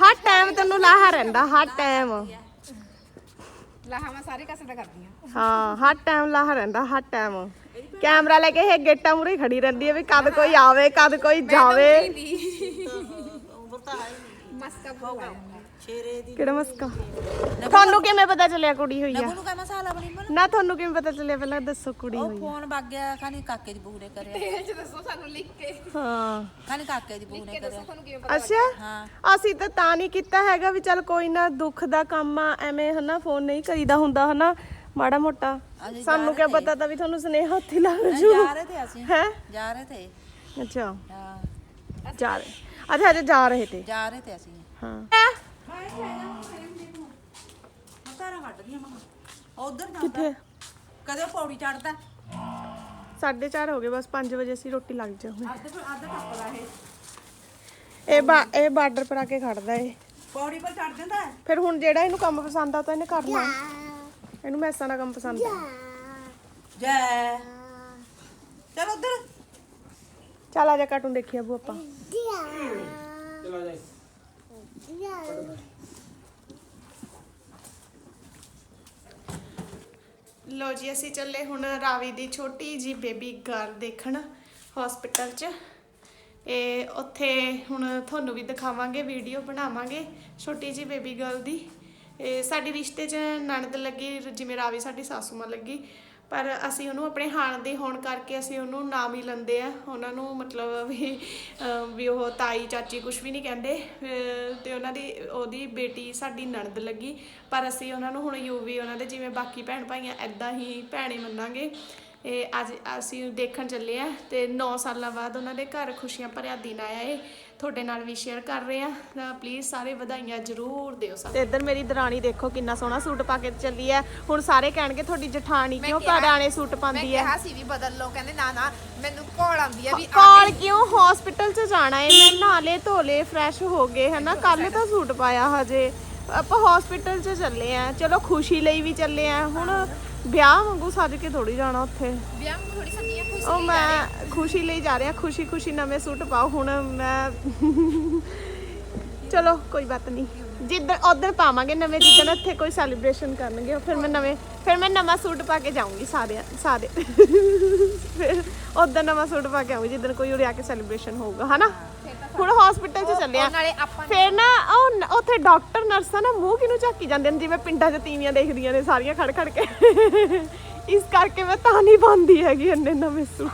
ਹਰ ਟਾਈਮ ਤੈਨੂੰ ਲਾਹਾ ਰਹਿੰਦਾ ਹਰ ਟਾਈਮ ਲਾਹਾ ਮੈਂ ਸਾਰੇ ਕਸਰਤ ਕਰਦੀ ਆ। ਹਾਂ ਹਰ ਟਾਈਮ ਲਾਹਾ ਰਹਿੰਦਾ ਹਰ ਟਾਈਮ ਕੈਮਰਾ ਲੈ ਕੇ ਇਹ ਗੇਟਾਂ ਮੂਰੇ ਖੜੀ ਰਹਿੰਦੀ ਹੈ ਵੀ ਕਦ ਕੋਈ ਆਵੇ ਕਦ ਕੋਈ ਜਾਵੇ। ਉਮਰ ਤਾਂ ਹੈ ਮਸਕਾ ਬੋਗਾ ਸ਼ੇਰੇ ਦੀ ਕਿਹੜਾ ਮਸਕਾ? ਤੁਹਾਨੂੰ ਕਿਵੇਂ ਪਤਾ ਚੱਲਿਆ ਕੁੜੀ ਹੋਈ ਆ? ਕਹ ਮਸਾਲਾ ਨਾ ਤੁਹਾਨੂੰ ਕਿਵੇਂ ਪਤਾ ਚੱਲਿਆ? ਪਹਿਲਾਂ ਦੱਸੋ ਕੁੜੀ ਉਹ ਹੋਈ ਫੋਨ ਵਗ ਗਿਆ ਖਾਨੀ ਕਾਕੇ ਦੀ ਬਹੂ ਨੇ ਕਰਿਆ। ਤੇਲ ਚ ਦੱਸੋ ਸਾਨੂੰ ਲਿਖ ਕੇ। ਹਾਂ। ਖਾਨੀ ਕਾਕੇ ਦੀ ਬਹੂ ਨੇ ਕਰਿਆ। ਤੁਹਾਨੂੰ ਕਿਵੇਂ ਪਤਾ ਅੱਛਾ? ਹਾਂ। ਅਸੀਂ ਤਾਂ ਤਾਂ ਨਹੀਂ ਕੀਤਾ ਹੈਗਾ ਵੀ ਚੱਲ ਕੋਈ ਨਾ ਦੁੱਖ ਦਾ ਕੰਮ ਆ ਐਵੇਂ ਹਨਾ ਫੋਨ ਨਹੀਂ ਕਰੀਦਾ ਹੁੰਦਾ ਹਨਾ ਮਾੜਾ ਮੋਟਾ। ਅਸੀਂ ਸਾਨੂੰ ਜਾ ਕੀ ਪਤਾ ਤਾਂ ਵੀ ਤੁਹਾਨੂੰ ਸੁਨੇਹਾ ਉੱਥੇ ਲੱਗ ਨਹੀਂ, ਜੂ। ਜਾ ਰਹੇ ਥੇ ਅਸੀਂ। ਹੈ? ਜਾ ਰਹੇ ਥੇ ਅੱਛਾ। ਹਾਂ। ਜਾ ਰਹੇ। ਅੱਛਾ ਅੱਛਾ ਜਾ ਰਹੇ ਤੇ। ਜਾ ਰਹੇ ਥੇ ਅਸੀਂ। ਹਾਂ? ਉਧਰ ਜਾਂਦਾ। ਕਿੱਥੇ? ਕਦੇ ਉਹ ਪੌੜੀ ਚੜਦਾ। 4:30 ਹੋ ਗਏ ਬਸ 5 ਵਜੇ ਅਸੀਂ ਰੋਟੀ ਲੱਗ ਜਾਊਗੀ। ਅੱਧੇ ਅੱਧਾ ਟੱਪਦਾ ਇਹ। ਇਹ ਬਾ ਇਹ ਬਾਰਡਰ ਪਰ ਆ ਕੇ ਖੜਦਾ ਏ ਪੌੜੀ ਪਰ ਚੜ ਜਾਂਦਾ ਹੈ। ਫਿਰ ਹੁਣ ਜਿਹੜਾ ਇਹਨੂੰ ਕੰਮ ਪਸੰਦ ਆ ਤਾਂ ਇਹਨੇ ਕਰਨਾ ਇਹਨੂੰ ਮੈਸਾਂ ਦਾ ਕੰਮ ਪਸੰਦ ਆ। ਜੈ। ਚਲ ਉਧਰ। ਚੱਲ ਆ ਜਾ ਕਾਰਟੂਨ ਦੇਖੀਏ ਅਬੂ ਆਪਾਂ। ਲੋ ਜੀ, ਅਸੀਂ ਚੱਲੇ ਹੁਣ ਰਾਵੀ ਦੀ ਛੋਟੀ ਜੀ ਬੇਬੀ ਗਰਲ ਦੇਖਣ ਹਸਪੀਟਲ 'ਚ। ਇਹ ਉੱਥੇ ਹੁਣ ਤੁਹਾਨੂੰ ਵੀ ਦਿਖਾਵਾਂਗੇ ਵੀਡੀਓ ਬਣਾਵਾਂਗੇ ਛੋਟੀ ਜੀ ਬੇਬੀ ਗਰਲ ਦੀ। ਇਹ ਸਾਡੀ ਰਿਸ਼ਤੇ 'ਚ ਨਣਦ ਲੱਗੀ, ਜਿਵੇਂ ਰਾਵੀ ਸਾਡੀ ਸਾਸੂ ਮਾਂ ਲੱਗੀ। ਪਰ ਅਸੀਂ ਉਹਨੂੰ ਆਪਣੇ ਹਾਣ ਦੇ ਹੋਣ ਕਰਕੇ ਅਸੀਂ ਉਹਨੂੰ ਨਾਮ ਹੀ ਲੰਦੇ ਆ। ਉਹਨਾਂ ਨੂੰ ਮਤਲਬ ਵੀ ਵੀ ਉਹ ਤਾਈ, ਚਾਚੀ ਕੁਝ ਵੀ ਨਹੀਂ ਕਹਿੰਦੇ। ਅਹ, ਤੇ ਉਹਨਾਂ ਦੀ, ਉਹਦੀ ਬੇਟੀ ਸਾਡੀ ਨਣਦ ਲੱਗੀ। ਪਰ ਅਸੀਂ ਉਹਨਾਂ ਨੂੰ ਹੁਣ ਯੂਵੀ ਉਹਨਾਂ ਦੇ ਜਿਵੇਂ ਬਾਕੀ ਭੈਣ ਭਾਈਆਂ ਐਦਾਂ ਹੀ ਭੈਣੇ ਮੰਨਾਂਗੇ। ਇਹ ਅੱਜ ਅਸੀਂ ਦੇਖਣ ਚੱਲੇ ਆ ਤੇ 9 ਸਾਲਾਂ ਬਾਅਦ ਉਹਨਾਂ ਦੇ ਘਰ ਖੁਸ਼ੀਆਂ ਭਰਿਆ ਦਿਨ ਆਇਆ ਏ। ਤੁਹਾਡੇ ਨਾਲ ਵੀ ਸ਼ੇਅਰ ਕਰ ਰਹੇ ਆ ਤਾਂ ਪਲੀਜ਼ ਸਾਰੇ ਵਧਾਈਆਂ ਜ਼ਰੂਰ ਦਿਓ ਸਾਨੂੰ। ਤੇ ਇੱਧਰ ਮੇਰੀ ਦਰਾਣੀ ਦੇਖੋ ਕਿੰਨਾ ਸੋਹਣਾ ਸੂਟ ਪਾ ਕੇ ਚੱਲੀ ਹੈ। ਹੁਣ ਸਾਰੇ ਕਹਿਣਗੇ ਤੁਹਾਡੀ ਜਠਾਣੀ ਕਿਉਂ ਘਰਾਣੇ ਸੂਟ ਮੈਂ ਪਾਉਂਦੀ ਹੈ? ਕਿਹਾ ਸੀ ਵੀ ਬਦਲ ਲੋ ਕਹਿੰਦੇ ਨਾ ਨਾ ਮੈਨੂੰ ਕੋਲ ਆਉਂਦੀ ਆ ਵੀ ਕਾਲ ਕਿਉਂ? ਹਸਪੀਟਲ 'ਚ ਜਾਣਾ ਏ। ਮੈਂ ਨਾਲੇ ਧੋਲੇ ਫਰੈਸ਼ ਹੋ ਗਏ ਹਨਾ ਕੱਲ ਤਾਂ ਸੂਟ ਪਾਇਆ ਹਜੇ। ਆਪਾਂ ਹਸਪੀਟਲ 'ਚ ਚੱਲੇ ਆ ਚਲੋ ਖੁਸ਼ੀ ਲਈ ਵੀ ਚੱਲੇ ਆ ਹੁਣ ਵਿਆਹ ਵਾਂਗੂ ਸੱਜ ਕੇ ਥੋੜੀ ਜਾਣਾ ਉੱਥੇ। ਵਿਆਹ ਨੂੰ ਥੋੜੀ ਸਮਝੀਆਂ ਖੁਸ਼ ਉਹ ਮੈਂ ਖੁਸ਼ੀ ਲਈ ਜਾ ਰਿਹਾ ਖੁਸ਼ੀ ਖੁਸ਼ੀ ਨਵੇਂ ਸੂਟ ਪਾਓ ਹੁਣ ਮੈਂ ਚਲੋ ਕੋਈ ਬਾਤ ਨਹੀਂ। ਜਿੱਦਣ ਉਧਰ ਪਾਵਾਂਗੇ ਨਵੇਂ ਜਿੱਦਣ ਇੱਥੇ ਕੋਈ ਸੈਲੀਬ੍ਰੇਸ਼ਨ ਕਰਨਗੇ ਫਿਰ ਮੈਂ ਨਵੇਂ ਫਿਰ ਮੈਂ ਨਵਾਂ ਸੂਟ ਪਾ ਕੇ ਜਾਊਂਗੀ ਸਾਰੇ ਸਾਰੇ। ਫਿਰ ਉਧਰ ਨਵਾਂ ਸੂਟ ਪਾ ਕੇ ਆਊਂਗੀ ਜਿੱਦਣ ਕੋਈ ਉਰੇ ਆ ਕੇ ਸੈਲੀਬ੍ਰੇਸ਼ਨ ਹੋਊਗਾ ਹਨਾ? ਹੁਣ ਹਸਪੀਟਲ 'ਚ ਚੱਲੇ ਆ। ਨਾਲੇ ਆਪਾਂ ਫਿਰ ਨਾ ਉਹ ਨ- ਉੱਥੇ ਡਾਕਟਰ ਨਰਸਾਂ ਨਾ ਮੂੰਹ ਕਿਨੂੰ ਝਾਕੀ ਜਾਂਦੇ ਨੇ? ਜਿਵੇਂ ਪਿੰਡਾਂ 'ਚ ਤੀਵੀਆਂ ਦੇਖਦੀਆਂ ਨੇ ਸਾਰੀਆਂ ਖੜ ਖੜ ਕੇ। ਇਸ ਕਰਕੇ ਮੈਂ ਤਾਂ ਨਹੀਂ ਪਾਉਂਦੀ ਹੈਗੀ ਇੰਨੇ ਨਵੇਂ ਸੂਟ।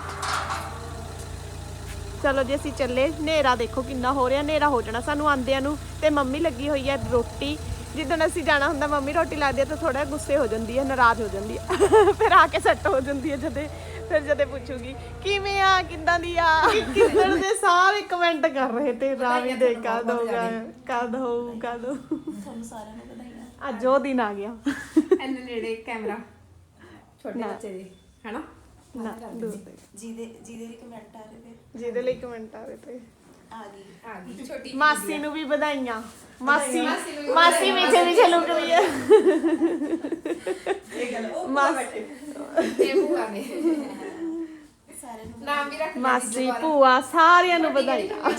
ਚਲੋ ਜੀ ਅਸੀਂ ਚੱਲੇ। ਹਨੇਰਾ ਦੇਖੋ ਕਿੰਨਾ ਹੋ ਰਿਹਾ। ਹਨੇਰਾ ਹੋ ਜਾਣਾ ਸਾਨੂੰ ਆਂਦਿਆਂ ਨੂੰ। ਤੇ ਮੰਮੀ ਲੱਗੀ ਹੋਈ ਹੈ ਰੋਟੀ। ਜਿੱਦਣ ਅਸੀਂ ਜਾਣਾ ਹੁੰਦਾ ਮੰਮੀ ਰੋਟੀ ਲਾਦੀ ਹੈ ਤਾਂ ਥੋੜਾ ਗੁੱਸੇ ਹੋ ਜਾਂਦੀ ਹੈ ਨਾਰਾਜ਼ ਹੋ ਜਾਂਦੀ ਹੈ। ਫਿਰ ਆ ਕੇ ਸੈੱਟ ਹੋ ਜਾਂਦੀ ਹੈ ਜਦੇ। ਫਿਰ ਜਦੇ ਪੁੱਛੂਗੀ ਕਿਵੇਂ ਆ? ਕਿੱਦਾਂ ਦੀ ਆ? ਕਿੱਦਣ ਦੇ ਸਾਰੇ ਕਮੈਂਟ ਕਰ ਰਹੇ ਤੇ ਰਾਵੀ ਦੇ ਕਦ ਹੋਊਗਾ ਕਦ ਹੋਊ ਕਦ ਤੁਹਾਨੂੰ ਸਾਰਿਆਂ ਨੂੰ ਵਧਾਈਆਂ ਅੱਜ ਉਹ ਦਿਨ ਆ ਗਿਆ। ਇੰਨੇ ਨੇੜੇ ਕੈਮਰਾ ਛੋਟੇ ਬੱਚੇ ਦੇ ਹੈਨਾ? ਜਿਹਦੇ ਜਿਹਦੇ ਲਈ ਕਮੈਂਟ ਆ ਰਹੇ ਤੇ। ਜਿਹਦੇ ਲਈ ਕਮੈਂਟ ਆ ਰਹੇ ਤੇ। ਆ ਗਈ ਆ ਗਈ ਛੋਟੀ ਮਾਸੀ ਨੂੰ ਵੀ ਵਧਾਈਆਂ। ਮਾਸੀ ਮਾਸੀ ਮਿੱਠੇ ਮਿੱਠੇ ਲੁਕ ਰਹੀ ਹੈ। ਮਾਸੀ ਤੇ ਭੂਆ ਨੇ। ਨਾਮ ਵੀ ਰੱਖ ਮਾਸੀ ਭੂਆ ਸਾਰਿਆਂ ਨੂੰ ਵਧਾਈਆਂ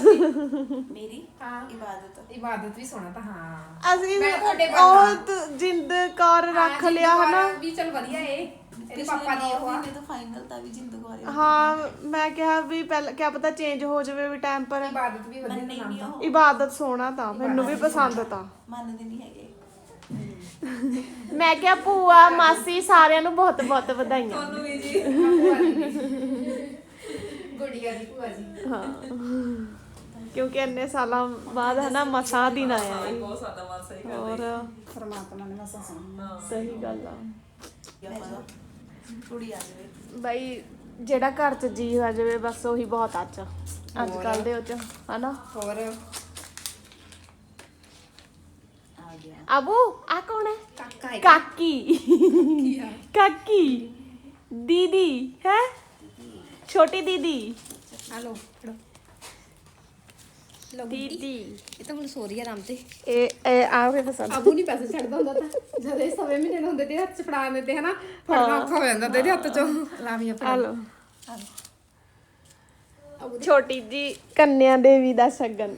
ਮੇਰੀ? ਹਾਂ। ਇਬਾਦਤ। ਇਬਾਦਤ ਵੀ ਸੋਣਾ ਤਾਂ ਹਾਂ। ਅਸੀਂ ਮੈਂ ਤੁਹਾਡੇ ਉਹ ਤ- ਜਿੰਦ ਕੌਰ ਰੱਖ ਲਿਆ ਹਨਾ? ਵੀ ਚਲ ਵਧੀਆ ਏ। ਇਹਦੇ ਪਾਪਾ ਦੀ ਉਹ ਆ। ਤਾਂ ਫਾਈਨਲ ਤਾਂ ਵੀ ਜ਼ਿੰਦਗਵਾਰੀ ਹਾਂ ਮੈਂ ਕਿਹਾ ਵੀ ਪਹਿਲਾਂ ਕਿਆ ਪਤਾ ਚੇਂਜ ਹੋ ਜਾਵੇ ਵੀ ਟਾਈਮ ਪਰ। ਇਬਾਦਤ ਵੀ ਵਧੀਆ ਨਹੀਂ ਨਹੀਂ ਉਹ। ਇਬਾਦਤ ਸੋਹਣਾ ਤਾਂ ਮੈਨੂੰ ਵੀ ਪਸੰਦ ਤਾਂ। ਮੰਨਦੇ ਨਹੀਂ ਹੈਗੇ। ਮੈਂ ਕਿਹਾ ਭੂਆ ਮਾਸੀ ਸਾਰਿਆਂ ਨੂੰ ਬਹੁਤ ਬਹੁਤ ਵਧਾਈਆਂ ਵੀ ਜੀ। ਭੂਆ ਜੀ। ਹਾਂ। ਕਿਉਂਕਿ ਇੰਨੇ ਸਾਲਾਂ ਬਾਅਦ ਹਨਾ ਮਸਾ ਦਿਨ ਆਇਆ ਹੈ ਬਹੁਤ ਸਾਦਾ ਮਾਸਾ ਹੀ ਔਰ ਪਰਮਾਤਮਾ ਨੇ ਮਸਾ ਸੁਣਨਾ ਸਹੀ ਗੱਲ ਆ। ਕੁੜੀ ਆ ਜਾਵੇ। ਬਈ ਜਿਹੜਾ ਘਰ ਚ ਜੀ ਹੋ ਜਾਵੇ ਬਸ ਉਹੀ ਬਹੁਤ ਅੱਜ। ਅੱਜ ਕੱਲ ਦੇ ਉਹ ਚ ਹਨਾ? ਹੋਰ? ਆ ਗਿਆ। ਅਬੂ ਆ ਕੌਣ ਹੈ? ਕਾਕਾ ਹੈ ਕਾਕੀ। ਕਾਕੀ। ਦੀਦੀ ਹੈ? ਛੋਟੀ ਦੀਦੀ। ਹਲੋ ਫੜੋ। ਲੋ ਦੀਦੀ। ਇਹ ਤਾਂ ਹੁਣ ਸੋ ਰਹੀ ਆ ਆਰਾਮ ਤੇ। ਇਹ ਇਹ ਆ ਕੇ ਪਸੰਦ ਅਬੂ ਨਹੀਂ ਪੈਸੇ ਛੱਡਦਾ ਹੁੰਦਾ ਤਾਂ। ਜਦ ਇਹ ਸਵੇ ਮਹੀਨੇ ਦੇ ਹੁੰਦੇ ਤੇ ਹੱਥ ਚ ਫੜਾ ਦਿੰਦੇ ਤੇ ਹਨਾ? ਫੜਨਾ ਔਖਾ ਹੋ ਜਾਂਦਾ ਤੇ ਇਹਦੇ ਹੱਥ ਚੋਂ। ਲਾਵੀਆਂ ਫੜਾ ਹਲੋ ਛੋਟੀ ਜੀ। ਕੰਨਿਆ ਦੇਵੀ ਦਾ ਸ਼ਗਨ।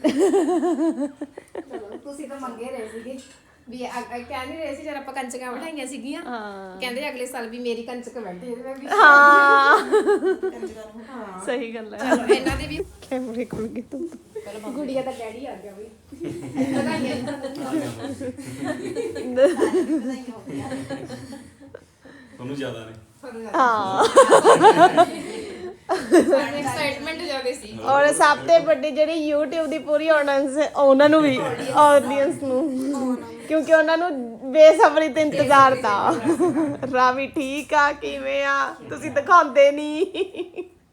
ਤੁਸੀਂ ਤਾਂ ਮੰਗੇ ਰਹੇ ਸੀਗੇ। ਵੀ ਅ- ਅ- ਕਹਿ ਨਹੀਂ ਰਹੇ ਸੀ ਜਦ ਆਪਾਂ ਕੰਚਕਾਂ ਬਿਠਾਈਆਂ ਸੀਗੀਆਂ ਕਹਿੰਦੇ ਅਗਲੇ ਸਾਲ ਵੀ ਮੇਰੀ ਕੰਚਕ ਬੈਠੇ ਇਹਦੇ ਵੀ ਹਾਂ। ਸਹੀ ਗੱਲ ਹੈ ਚਲੋ ਇਹਨਾਂ ਦੇ ਵੀ ਕੈਮਰੇ ਖੁੱਲ ਗਏ ਤੂੰ ਗੁੜੀਆ ਦਾ ਡੈਡੀ ਆ ਗਿਆ ਬਈ। ਤੁਹਾਨੂੰ ਜ਼ਿਆਦਾ ਨੇ। ਹਾਂ। ਐਕਸਾਈਟਮੈਂਟ ਜ਼ਿਆਦਾ ਸੀ ਔਰ ਸਭ ਤੋਂ ਵੱਡੀ ਜਿਹੜੀ YouTube ਦੀ ਪੂਰੀ ਆਡੀਅנס ਉਹਨਾਂ ਨੂੰ ਵੀ ਆਡੀਅנס ਨੂੰ। ਕਿਉਂਕਿ ਉਹਨਾਂ ਨੂੰ ਬੇਸਬਰੀ ਤੇ ਇੰਤਜ਼ਾਰ ਤਾਂ। ਰਾਵੀ ਠੀਕ ਆ? ਕਿਵੇਂ ਆ? ਤੁਸੀਂ ਦਿਖਾਉਂਦੇ ਨਹੀਂ।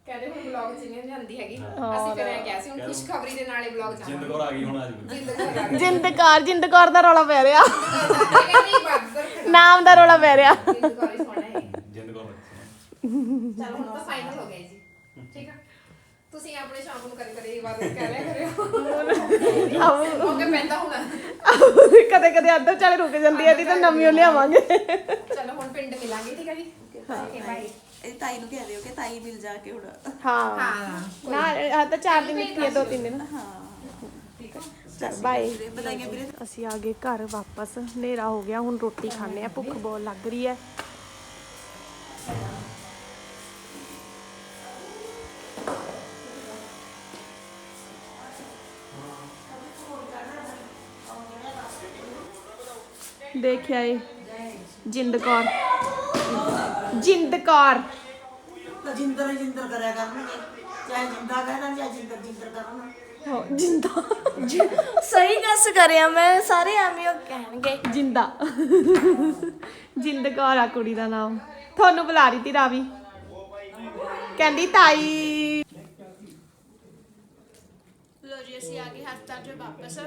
ਕਹਿੰਦੇ ਹੁਣ ਬਲੌਗ ਚ ਜਾਂਦੀ ਹੈਗੀ। ਅਸੀਂ ਫਿਰ ਐ ਸੀ ਹੁਣ ਖੁਸ਼ਖਬਰੀ ਦੇ ਨਾਲ ਬਲੌਗ ਚ ਜਿੰਦਕੌਰ ਆ ਗਈ ਹੁਣ ਆ ਜੂ ਜਿੰਦਕੌਰ ਜਿੰਦਕੌਰ ਦਾ ਰੌਲਾ ਪੈ ਰਿਹਾ। ਨਾਮ ਦਾ ਰੌਲਾ ਪੈ ਰਿਹਾ। ਤੁਸੀਂ ਆਪਣੇ ਸ਼ਾਮ ਨੂੰ ਕਦੇ ਕਦੇ ਵਾਰ ਕਹਿ ਲਿਆ ਕਰਿਓ। ਓਕੇ ਪੈਂਦਾ ਹੁਣ। ਕਦੇ ਕਦੇ ਅੱਧਾ ਚਾਲੇ ਰੁਕ ਜਾਂਦੀ ਹੈ ਦੀ ਤਾਂ ਨਵੀਂ ਓ ਲਿਆਵਾਂਗੇ। ਚਲੋ ਹੁਣ ਪਿੰਡ ਮਿਲਾਂਗੇ ਠੀਕ ਆ ਜੀ? ਓਕੇ ਬਾਏ ਇਹ ਤਾਈ ਨੂੰ ਕਹਿ ਦਿਓ ਕਿ ਤਾਈ ਮਿਲ ਜਾ ਕੇ ਹੁਣ। ਹਾਂ। ਹਾਂ ਨਾ ਆ ਤਾਂ ਚਾਰ ਦਿਨ ਇੱਥੇ ਹੀ ਆ, ਦੋ ਤਿੰਨ ਦਿਨ। ਚਲ ਬਾਏ ਬਧਾਈਆਂ ਵੀਰੇ ਅਸੀਂ ਆ ਗਏ ਘਰ ਵਾਪਸ ਹਨੇਰਾ ਹੋ ਗਿਆ ਹੁਣ ਰੋਟੀ ਖਾਣੇ ਆ ਭੁੱਖ ਬਹੁਤ ਲੱਗ ਰਹੀ ਹੈ। ਦੇਖਿਆ ਏ। ਜਿੰਦ ਕੌਰ। ਜਿੰਦ ਕੌਰ। ਤਾਂ ਜਿੰਦਰ ਜਿੰਦਰ ਕਰਿਆ ਕਰਨਗੇ। ਚਾਹੇ ਜਿੰਦਾ ਕਹਿਣਾ ਚਾਹੇ ਜਿੰਦਰ ਜਿੰਦਰ ਕਰਨਾ। ਹੋ ਜਿੰਦਾ। ਸਹੀ ਗੱਸ ਕਰਿਆ ਮੈਂ ਸਾਰੇ ਐਵੇਂ ਉਹ ਕਹਿਣਗੇ। ਜਿੰਦਾ। ਜਿੰਦ ਕੌਰ ਆ ਕੁੜੀ ਦਾ ਨਾਮ। ਤੁਹਾਨੂੰ ਬੁਲਾ ਰਹੀ ਤੀ ਰਾਵੀ। ਕਹਿੰਦੀ ਤਾਈ। ਲੋ ਜੀ ਅਸੀਂ ਆ ਗਏ ਹਸਪਤਾਲ ਤੋਂ ਵਾਪਸ।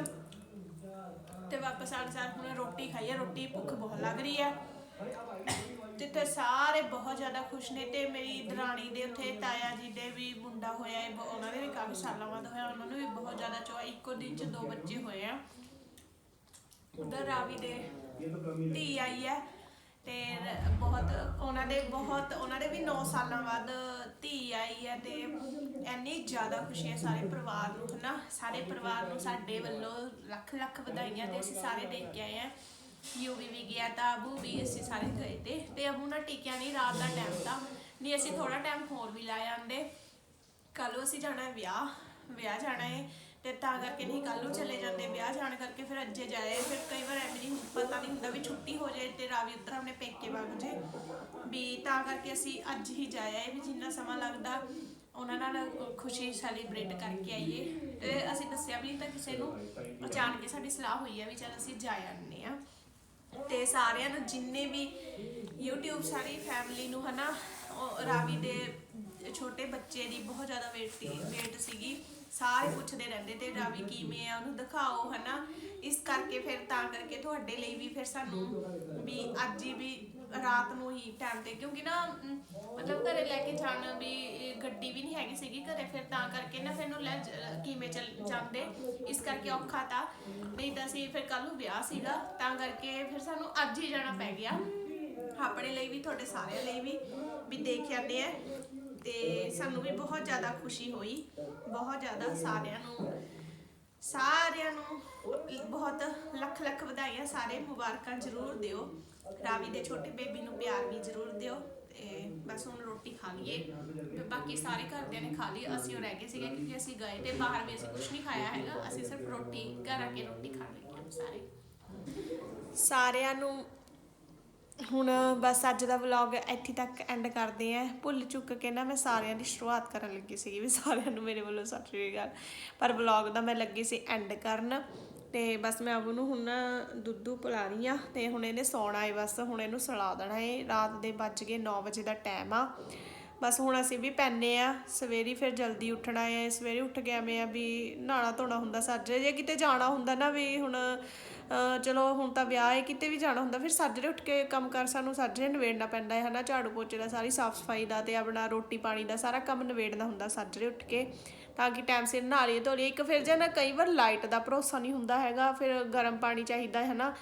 ਤੇ ਵਾਪਸ ਆਣ ਸਾਰ ਹੁਣ ਰੋਟੀ ਖਾਈਏ, ਰੋਟੀ ਭੁੱਖ ਬਹੁਤ ਲੱਗ ਰਹੀ ਹੈ ਜਿੱਥੇ ਸਾਰੇ ਬਹੁਤ ਜ਼ਿਆਦਾ ਖੁਸ਼ ਨੇ ਤੇ ਮੇਰੀ ਦਰਾਣੀ ਦੇ ਉੱਥੇ ਤਾਇਆ ਜੀ ਦੇ ਵੀ ਮੁੰਡਾ ਹੋਇਆ ਹੈ ਬ- ਉਹਨਾਂ ਦੇ ਵੀ ਕਾਫੀ ਸਾਲਾਂ ਬਾਅਦ ਹੋਇਆ, ਉਹਨਾਂ ਨੂੰ ਵੀ ਬਹੁਤ ਜ਼ਿਆਦਾ ਚੋ ਇੱਕੋ ਦਿਨ ਚ ਦੋ ਬੱਚੇ ਹੋਏ ਆ। ਉਧਰ ਰਾਵੀ ਦੇ ਧੀ ਆਈ ਹੈ ਤੇ ਬਹੁਤ ਉਹਨਾਂ ਦੇ ਬਹੁਤ ਉਹਨਾਂ ਦੇ ਵੀ 9 ਸਾਲਾਂ ਬਾਅਦ ਧੀ ਆਈ ਹੈ ਤੇ ਐਨੀ ਜ਼ਿਆਦਾ ਖੁਸ਼ੀ ਹੈ ਸਾਰੇ ਪਰਿਵਾਰ ਨੂੰ, ਹਨਾ? ਸਾਰੇ ਪਰਿਵਾਰ ਨੂੰ ਸਾਡੇ ਵੱਲੋਂ ਲੱਖ ਲੱਖ ਵਧਾਈਆਂ ਤੇ ਅਸੀਂ ਸਾਰੇ ਦੇਖ ਕੇ ਆਏ ਆ ਯੂਵੀ ਵੀ ਗਿਆ ਤਾਂ ਅਬੂ ਵੀ ਅਸੀਂ ਸਾਰੇ ਗਏ ਤੇ ਤੇ ਅਬੂ ਨਾਲ ਟਿਕਿਆ ਨਹੀਂ ਰਾਤ ਦਾ ਟਾਈਮ ਤਾਂ। ਨਹੀਂ, ਅਸੀਂ ਥੋੜਾ ਟਾਈਮ ਹੋਰ ਵੀ ਲਾ ਆਂਦੇ। ਕੱਲ ਅਸੀਂ ਜਾਣਾ ਹੈ ਵਿਆਹ ਵਿਆਹ ਜਾਣਾ ਹੈ। ਤੇ ਤਾਂ ਕਰਕੇ ਨਹੀਂ ਕੱਲ ਨੂੰ ਚਲੇ ਜਾਂਦੇ ਵਿਆਹ ਜਾਣ ਕਰਕੇ ਫਿਰ ਅੱਜੇ ਜਾਏ। ਫਿਰ ਕਈ ਵਾਰ ਐਵੇਂ ਨਹੀਂ ਪਤਾ ਨਹੀਂ ਹੁੰਦਾ ਵੀ ਛੁੱਟੀ ਹੋ ਜਾਏ ਤੇ ਰਾਵੀ ਉੱਧਰ ਆਪਣੇ ਪੇਕੇ ਵਗ ਜੇ। ਵੀ ਤਾਂ ਕਰਕੇ ਅਸੀਂ ਅੱਜ ਹੀ ਜਾਇਆ ਹੈ ਵੀ ਜਿੰਨਾ ਸਮਾਂ ਲੱਗਦਾ ਉਹਨਾਂ ਨਾਲ ਖੁਸ਼ੀ ਸੈਲੀਬ੍ਰੇਟ ਕਰਕੇ ਆਈਏ। ਤੇ ਅਸੀਂ ਦੱਸਿਆ ਵੀ ਨਹੀਂ ਤਾਂ ਕਿਸੇ ਨੂੰ ਅਚਾਨਕ ਕੇ ਸਾਡੀ ਸਲਾਹ ਹੋਈ ਹੈ ਵੀ ਚਲ ਅਸੀਂ ਜਾ ਆਉਂਦੇ ਆ ਤੇ ਸਾਰਿਆਂ ਨੂੰ ਜਿੰਨੇ ਵੀ YouTube ਸਾਰੀ ਫੈਮਿਲੀ ਨੂੰ ਹਨਾ, ਉਹ ਰਾਵੀ ਦੇ ਛੋਟੇ ਬੱਚੇ ਦੀ ਬਹੁਤ ਜ਼ਿਆਦਾ ਵੇਟ ਵੇਟ ਸੀਗੀ। ਸਾਰੇ ਪੁੱਛਦੇ ਰਹਿੰਦੇ ਤੇ ਰਾਵੀ ਕਿਵੇਂ ਆ, ਉਹਨੂੰ ਦਿਖਾਓ ਹਨਾ। ਇਸ ਕਰਕੇ ਫਿਰ ਤਾਂ ਕਰਕੇ ਤੁਹਾਡੇ ਲਈ ਵੀ ਫਿਰ ਸਾਨੂੰ ਵੀ ਅੱਜ ਹੀ ਵੀ ਰਾਤ ਨੂੰ ਹੀ ਟਾਈਮ ਤੇ, ਕਿਉਂਕਿ ਨਾ ਮਤਲਬ ਘਰੇ ਲੈ ਕੇ ਜਾਣ ਵੀ ਗੱਡੀ ਵੀ ਨਹੀਂ ਹੈਗੀ ਸੀਗੀ ਘਰੇ, ਫਿਰ ਤਾਂ ਕਰਕੇ ਨਾ ਫਿਰ ਨੂੰ ਲੈ ਜ- ਕਿਵੇਂ ਚੱਲ, ਜਾਂਦੇ। ਇਸ ਕਰਕੇ ਔਖਾ ਤਾਂ। ਨਹੀਂ ਤਾਂ ਸੀ ਫਿਰ ਕੱਲ ਨੂੰ ਵਿਆਹ ਸੀਗਾ, ਤਾਂ ਕਰਕੇ ਫਿਰ ਸਾਨੂੰ ਅੱਜ ਹੀ ਜਾਣਾ ਪੈ ਗਿਆ। ਆਪਣੇ ਲਈ ਵੀ, ਤੁਹਾਡੇ ਸਾਰਿਆਂ ਲਈ ਵੀ ਵੀ ਦੇਖ ਜਾਂਦੇ ਆ ਤੇ ਸਾਨੂੰ ਵੀ ਬਹੁਤ ਜ਼ਿਆਦਾ ਖੁਸ਼ੀ ਹੋਈ, ਬਹੁਤ ਜ਼ਿਆਦਾ ਸਾਰਿਆਂ ਨੂੰ ਸਾਰਿਆਂ ਨੂੰ ਬਹੁਤ ਲੱਖ ਲੱਖ ਵਧਾਈਆਂ ਸਾਰੇ ਮੁਬਾਰਕਾਂ ਜ਼ਰੂਰ ਦਿਓ। ਰਾਵੀ ਦੇ ਛੋਟੇ ਬੇਬੀ ਨੂੰ ਪਿਆਰ ਵੀ ਜ਼ਰੂਰ ਦਿਓ ਤੇ ਬਸ ਹੁਣ ਰੋਟੀ ਖਾ ਲਈਏ। ਤੇ ਬਾਕੀ ਸਾਰੇ ਘਰਦਿਆਂ ਨੇ ਖਾ ਲਈ, ਅਸੀਂ ਉਹ ਰਹਿ ਗਏ ਸੀਗੇ ਕਿਉਂਕਿ ਅਸੀਂ ਗਏ ਤੇ ਬਾਹਰ ਵੀ ਅਸੀਂ ਕੁਝ ਨਹੀਂ ਖਾਇਆ ਹੈਗਾ, ਅਸੀਂ ਸਿਰਫ ਰੋਟੀ, ਘਰ ਆ ਕੇ ਰੋਟੀ ਖਾ ਲਈ ਸਾਰੇ। ਸਾਰਿਆਂ ਨੂੰ ਹੁਣ ਬਸ ਅੱਜ ਦਾ ਵਲੌਗ ਇੱਥੇ ਤੱਕ ਐਂਡ ਕਰਦੇ ਆਂ ਭੁੱਲ ਚੁੱਕ ਕੇ ਨਾ ਮੈਂ ਸਾਰਿਆਂ ਦੀ ਸ਼ੁਰੂਆਤ ਕਰਨ ਲੱਗੀ ਸੀਗੀ ਵੀ ਸਾਰਿਆਂ ਨੂੰ ਮੇਰੇ ਵੱਲੋਂ ਸਤਿ ਸ਼੍ਰੀ ਅਕਾਲ। ਪਰ ਵਲੌਗ ਦਾ ਮੈਂ ਲੱਗੀ ਸੀ ਐਂਡ ਕਰਨ ਤੇ ਬਸ ਮੈਂ ਅਬੂ ਨੂੰ ਹੁਣ ਨਾ ਦੁੱਧੂ ਪਿਲਾ ਰਹੀ ਆ ਤੇ ਹੁਣ ਇਹਨੇ ਸੌਣਾ ਏ ਬਸ, ਹੁਣ ਇਹਨੂੰ ਸਲਾ ਦੇਣਾ ਏ। ਰਾਤ ਦੇ ਵੱਜ ਗਏ 9 ਵਜੇ ਦਾ ਟਾਈਮ ਆ। ਬਸ ਹੁਣ ਅਸੀਂ ਵੀ ਪੈਨੇ ਆ, ਸਵੇਰੀ ਫਿਰ ਜਲਦੀ ਉੱਠਣਾ ਏ। ਸਵੇਰੇ ਉੱਠ ਕੇ ਐਵੇਂ ਆ ਵੀ ਨਹਾਣਾ ਧੋਣਾ ਹੁੰਦਾ ਸੱਜਰੇ ਜੇ ਕਿਤੇ ਜਾਣਾ ਹੁੰਦਾ ਨਾ ਵੀ ਹੁਣ ਚਲੋ ਹੁਣ ਤਾਂ ਵਿਆਹ ਹੈ, ਕਿਤੇ ਵੀ ਜਾਣਾ ਹੁੰਦਾ, ਫਿਰ ਸਾਜਰੇ ਉੱਠ ਕੇ ਕੰਮ ਕਰ ਸਾਨੂੰ ਸਾਜਰੇ ਨਵੇੜਨਾ ਪੈਂਦਾ ਹੈ, ਹਨਾ? ਝਾੜੂ ਪੋਚੇ ਦਾ ਸਾਰੀ ਸਾਫ਼ ਸਫ਼ਾਈ ਦਾ ਤੇ ਆਪਣਾ ਰੋਟੀ ਪਾਣੀ ਦਾ ਸਾਰਾ ਕੰਮ ਨਵੇੜਨਾ ਹੁੰਦਾ ਸਾਜਰੇ ਉੱਠ ਕੇ, ਤਾਂ ਕਿ ਟਾਈਮ ਸਿਰ ਨਹਾ ਲਈਏ, ਧੋ ਲਈਏ। ਇੱਕ ਫਿਰ ਜੇ ਨਾ ਕਈ ਵਾਰ ਲਾਈਟ ਦਾ ਭਰੋਸਾ ਨਹੀਂ ਹੁੰਦਾ ਹੈਗਾ, ਫਿਰ ਗਰਮ ਪਾਣੀ ਚਾਹੀਦਾ ਹੈ ਨਾ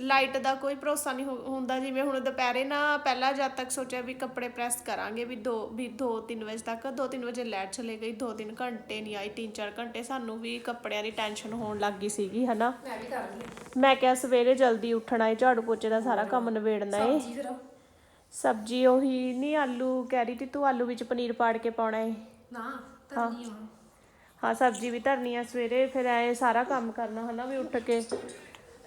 ਲਾਈਟ ਦਾ ਕੋਈ ਭਰੋਸਾ ਨਹੀਂ ਹੁ- ਹੁੰਦਾ ਜਿਵੇਂ ਹੁਣ ਦੁਪਹਿਰੇ ਨਾ ਪਹਿਲਾਂ ਜਦ ਤੱਕ ਸੋਚਿਆ ਵੀ ਕੱਪੜੇ ਪ੍ਰੈਸ ਕਰਾਂਗੇ ਵੀ 2 ਵੀ 2-3 ਵਜੇ ਤੱਕ 2-3 ਵਜੇ ਲਾਈਟ ਚਲੇ ਗਈ 2-3 ਘੰਟੇ ਨਹੀਂ ਆਈ 3-4 ਘੰਟੇ ਸਾਨੂੰ ਵੀ ਕੱਪੜਿਆਂ ਦੀ ਟੈਨਸ਼ਨ ਹੋਣ ਲੱਗ ਗਈ ਸੀਗੀ ਹਨਾ? ਮੈਂ ਵੀ ਕਰ ਲਈ ਮੈਂ ਕਿਹਾ ਸਵੇਰੇ ਜਲਦੀ ਉੱਠਣਾ ਏ ਝਾੜੂ ਪੋਚੇ ਦਾ ਸਾਰਾ ਕੰਮ ਨਿਬੇੜਨਾ ਏ। ਜੀ ਫਿਰ? ਸਬਜ਼ੀ ਉਹੀ ਨਹੀਂ ਆਲੂ ਕਹਿ ਰਹੀ ਤੀ ਤੂੰ ਆਲੂ ਵਿੱਚ ਪਨੀਰ ਪਾੜ ਕੇ ਪਾਉਣਾ ਏ। ਨਾ ਧਰਨੀ ਹਾਂ ਸਬਜ਼ੀ ਵੀ ਧਰਨੀ ਆ ਸਵੇਰੇ ਫਿਰ ਐ ਸਾਰਾ ਕੰਮ ਕਰਨਾ ਹਨਾ ਵੀ ਉੱਠ ਕੇ।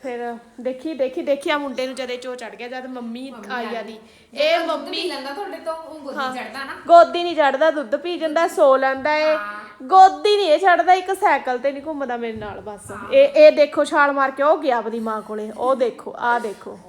ਫਿਰ ਦੇਖੀ ਦੇਖੀ ਦੇਖਿਆ ਮੁੰਡੇ ਨੂੰ ਜਦੇ ਚੋ ਚੜ ਗਿਆ ਜਦ ਮੰਮੀ ਆਈ ਆਦੀ। ਇਹ ਮੰਮੀ ਲੈਂਦਾ ਤੁਹਾਡੇ ਤੋਂ ਉਹ ਗੋਦੀ ਚੜਦਾ ਨਾ। ਗੋਦੀ ਨਹੀਂ ਚੜਦਾ ਦੁੱਧ ਪੀ ਜਾਂਦਾ ਸੋ ਲੈਂਦਾ ਏ। ਗੋਦੀ ਨਹੀਂ ਇਹ ਛੱਡਦਾ ਇੱਕ ਸਾਈਕਲ ਤੇ ਨਹੀਂ ਘੁੰਮਦਾ ਮੇਰੇ ਨਾਲ ਬਸ। ਇਹ ਇਹ ਦੇਖੋ ਛਾਲ ਮਾਰ ਕੇ ਉਹ ਗਿਆ ਆਪਣੀ ਮਾਂ ਕੋਲੇ ਉਹ ਦੇਖੋ ਆਹ ਦੇਖੋ।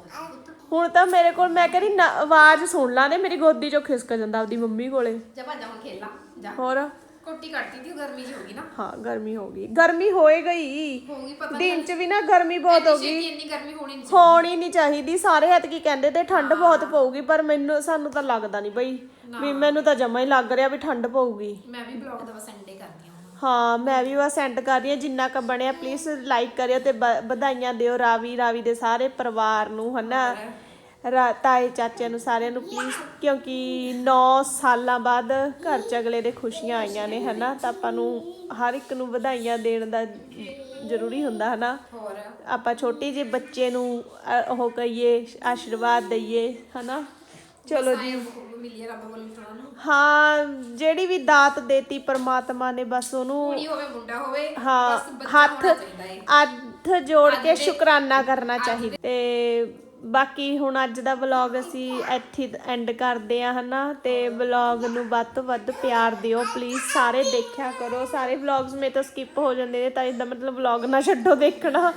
ਹੁਣ ਤਾਂ ਮੇਰੇ ਕੋਲ ਮੈਂ ਕਹਿੰਦੀ ਨਾ- ਆਵਾਜ਼ ਸੁਣ ਲਾਂਦੇ ਮੇਰੀ ਗੋਦੀ ਚੋਂ ਖਿਸਕ ਜਾਂਦਾ ਆਪਦੀ ਮੰਮੀ ਕੋਲੇ। ਜਾ ਭੱਜ ਹੁਣ ਖੇਲਾ ਜਾ। ਹੋਰ? ਕੋਟੀ ਕੱਟਦੀ ਤੀ ਉਹ ਗਰਮੀ ਚ ਹੋ ਗਈ ਨਾ। ਹਾਂ ਗਰਮੀ ਹੋ ਗਈ। ਗਰਮੀ ਹੋਏ ਗਈ। ਹੋਊਗੀ ਪਤਾ ਦਿਨ ਚ ਵੀ ਨਾ ਗਰਮੀ ਬਹੁਤ ਹੋ ਗਈ। ਇੰਨੀ ਗਰਮੀ ਹੋਣੀ ਨਹੀਂ ਹੋਣੀ ਨਹੀਂ ਚਾਹੀਦੀ। ਸਾਰੇ ਹੱਥ ਕੀ ਕਹਿੰਦੇ ਤੇ ਠੰਡ ਬਹੁਤ ਪਊਗੀ ਪਰ ਮੈਨੂੰ ਸਾਨੂੰ ਤਾਂ ਲੱਗਦਾ ਨਹੀਂ ਬਈ। ਵੀ ਮੈਨੂੰ ਤਾਂ ਜਮਾ ਹੀ ਲੱਗ ਰਿਹਾ ਵੀ ਠੰਡ ਪਊਗੀ। ਮੈਂ ਵੀ ਬਲੌਗ ਦਾ ਬਸ ਐਂਡੇ ਕਰਦੀ ਹਾਂ। ਹਾਂ ਮੈਂ ਵੀ ਬਸ ਸੈਂਡ ਕਰ ਰਹੀ ਹਾਂ। ਜਿੰਨਾ ਕ ਬਣਿਆ ਪਲੀਜ਼ ਲਾਈਕ ਕਰਿਓ ਤੇ ਵਧਾਈਆਂ ਦਿਓ ਰਾਵੀ ਰਾਵੀ ਦੇ ਸਾਰੇ ਪਰਿਵਾਰ ਨੂੰ ਹਨਾ? ਤਾਏ ਚਾਚਿਆਂ ਨੂੰ ਸਾਰਿਆਂ ਨੂੰ ਪਲੀਜ਼ ਕਿਉਂਕਿ 9 ਸਾਲਾਂ ਬਾਅਦ ਘਰ ਚ ਅਗਲੇ ਦੇ ਖੁਸ਼ੀਆਂ ਆਈਆਂ ਨੇ ਹਨਾ? ਤਾਂ ਆਪਾਂ ਨੂੰ ਹਰ ਇੱਕ ਨੂੰ ਵਧਾਈਆਂ ਦੇਣ ਦਾ ਜ਼ਰੂਰੀ ਹੁੰਦਾ ਹਨਾ? ਆਪਾਂ ਛੋਟੀ ਜਿਹੇ ਬੱਚੇ ਨੂੰ ਉਹ ਕਹੀਏ ਆਸ਼ੀਰਵਾਦ ਦਈਏ ਹਨਾ? ਚਲੋ ਜੀ। ਰੱਬ ਵੱਲੋਂ ਹਾਂ ਜਿਹੜੀ ਵੀ ਦਾਤ ਦੇਤੀ ਪ੍ਰਮਾਤਮਾ ਨੇ ਬਸ ਉਹਨੂੰ ਕੁੜੀ ਹੋਵੇ ਮੁੰਡਾ ਹੋਵੇ ਹਾਂ ਹੱਥ ਹੱਥ ਜੋੜ ਕੇ ਸ਼ੁਕਰਾਨਾ ਕਰਨਾ ਚਾਹੀਦਾ। ਤੇ ਬਾਕੀ ਹੁਣ ਅੱਜ ਦਾ ਵਲੌਗ ਅਸੀਂ ਇੱਥੇ ਐਂਡ ਕਰਦੇ ਆ ਹਨਾ ਤੇ ਵਲੌਗ ਨੂੰ ਵੱਧ ਤੋਂ ਵੱਧ ਪਿਆਰ ਦਿਓ ਪਲੀਜ਼ ਸਾਰੇ ਦੇਖਿਆ ਕਰੋ ਸਾਰੇ ਵਲੌਗਸ ਮੇ ਤਾਂ ਸਕਿਪ ਹੋ ਜਾਂਦੇ ਨੇ ਤਾਂ ਇਹਦਾ ਮਤਲਬ ਵਲੌਗ ਨਾ ਛੱਡੋ ਦੇਖਣਾ।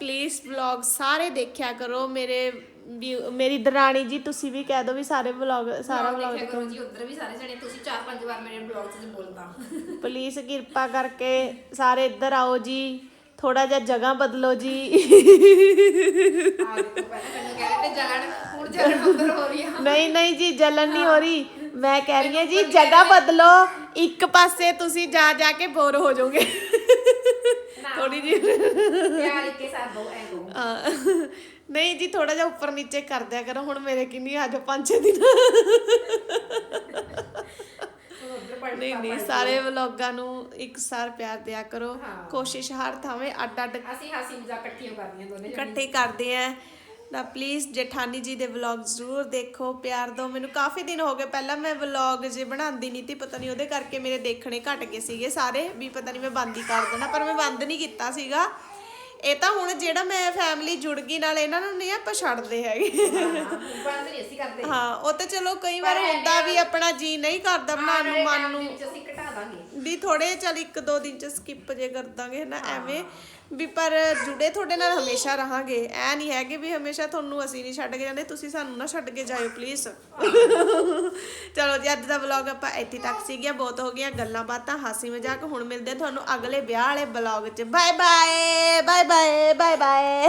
ਪਲੀਜ਼ ਵਲੌਗ ਸਾਰੇ ਦੇਖਿਆ ਕਰੋ ਮੇਰੇ ਵੀ ਮੇਰੀ ਦਰਾਣੀ ਜੀ ਤੁਸੀਂ ਵੀ ਕਹਿ ਦਿਓ ਵੀ ਸਾਰੇ ਵਲੌਗ ਸਾਰਾ ਵਲੌਗ ਦੇਖਿਆ ਕਰੋ ਜੀ ਉਧਰ ਵੀ ਸਾਰੇ ਜਣੇ ਤੁਸੀਂ ਚਾਰ ਪੰਜ ਵਾਰ ਮੇਰੇ ਬਲੌਗ 'ਚ ਬੋਲਦਾ ਪਲੀਜ਼ ਕਿਰਪਾ ਕਰਕੇ ਸਾਰੇ ਇੱਧਰ ਆਓ ਜੀ। ਥੋੜਾ ਜਿਹਾ ਜਗ੍ਹਾ ਬਦਲੋ ਜੀ। ਜਲਣ ਜਲਣ ਨਹੀਂ ਨਹੀਂ ਜੀ ਜਲਨ ਨਹੀਂ ਹੋ ਰਹੀ। ਮੈਂ ਕਹਿ ਰਹੀ ਹਾਂ ਜੀ ਜਗ੍ਹਾ ਬਦਲੋ। ਇੱਕ ਪਾਸੇ ਤੁਸੀਂ ਜਾ ਜਾ ਕੇ ਬੋਰ ਹੋ ਜਾਓਗੇ। ਥੋੜੀ ਜੀ ਨਹੀਂ ਜੀ ਥੋੜਾ ਜਿਹਾ ਉੱਪਰ ਨੀਚੇ ਕਰ ਦਿਆ ਕਰੋ। ਹੁਣ ਮੇਰੇ ਕਿੰਨੀ ਆ ਜਾ ਪੰਜ ਛੇ ਦਿਨ। ਨਹੀਂ ਨਹੀਂ ਸਾਰੇ ਵਲੌਗਾਂ ਨੂੰ ਇੱਕ ਸਾਰ ਪਿਆਰ ਦਿਆ ਕਰੋ। ਕੋਸ਼ਿਸ਼ ਹਰ ਥਾਵੇਂ ਅੱਡ ਅੱਡ ਅਸੀਂ ਹਾਸੀ ਮਜ਼ਾਕ ਇਕੱਠੀਆਂ ਕਰਦੀਆਂ ਦੋਨੇ ਇਕੱਠੇ ਕਰਦੇ ਆ। ਤਾਂ ਪਲੀਜ਼ ਜੇਠਾਨੀ ਜੀ ਦੇ ਵਲੌਗ ਜ਼ਰੂਰ ਦੇਖੋ ਪਿਆਰ ਦਿਓ ਮੈਨੂੰ ਕਾਫੀ ਦਿਨ ਹੋ ਗਏ ਪਹਿਲਾਂ ਮੈਂ ਵਲੌਗ ਜੇ ਬਣਾਉਂਦੀ ਨਹੀਂ ਤੀ ਪਤਾ ਨਹੀਂ ਉਹਦੇ ਕਰਕੇ ਮੇਰੇ ਦੇਖਣੇ ਘਟ ਗਏ ਸੀਗੇ ਸਾਰੇ ਵੀ ਪਤਾ ਨਹੀਂ ਮੈਂ ਬੰਦ ਹੀ ਕਰ ਦੇਣਾ ਪਰ ਮੈਂ ਬੰਦ ਨਹੀਂ ਕੀਤਾ ਸੀਗਾ। ਇਹ ਤਾਂ ਹੁਣ ਜਿਹੜਾ ਮੈਂ ਫੈਮਿਲੀ ਜੁੜ ਗਈ ਨਾਲ ਇਹਨਾਂ ਨੂੰ ਨਹੀਂ ਆਪਾਂ ਛੱਡਦੇ ਹੈਗੇ। ਕਰਦੇ। ਹਾਂ ਉਹ ਤਾਂ ਚਲੋ ਕਈ ਵਾਰ ਹੁੰਦਾ ਵੀ ਆਪਣਾ ਜੀ ਨਹੀਂ ਕਰਦਾ ਬਣਾਉਣ ਨੂੰ ਮਨ ਨੂੰ। ਵਿੱਚ ਅਸੀਂ ਘਟਾ ਦਾਂਗੇ। ਵੀ ਥੋੜੇ ਚੱਲ ਇੱਕ ਦੋ ਦਿਨ ਚ ਸਕਿਪ ਜੇ ਕਰ ਦਾਂਗੇ ਨਾ ਐਵੇਂ। ਵੀ ਪਰ ਜੁੜੇ ਤੁਹਾਡੇ ਨਾਲ ਹਮੇਸ਼ਾ ਰਹਾਂਗੇ। ਐ ਨਹੀਂ ਹੈਗੇ ਵੀ ਹਮੇਸ਼ਾ ਤੁਹਾਨੂੰ ਅਸੀਂ ਨਹੀਂ ਛੱਡ ਕੇ ਜਾਂਦੇ ਤੁਸੀਂ ਸਾਨੂੰ ਨਾ ਛੱਡ ਕੇ ਜਾਇਓ ਪਲੀਜ਼ ਚਲੋ ਜੀ ਅੱਜ ਦਾ ਵਲੌਗ ਆਪਾਂ ਇੱਥੇ ਤੱਕ ਸੀਗੀਆਂ ਬਹੁਤ ਹੋ ਗਈਆਂ ਗੱਲਾਂ ਬਾਤਾਂ ਹਾਸੀ ਮਜ਼ਾਕ। ਹੁਣ ਮਿਲਦੇ ਆ ਤੁਹਾਨੂੰ ਅਗਲੇ ਵਿਆਹ ਵਾਲੇ ਵਲੌਗ 'ਚ। Bye bye bye bye bye bye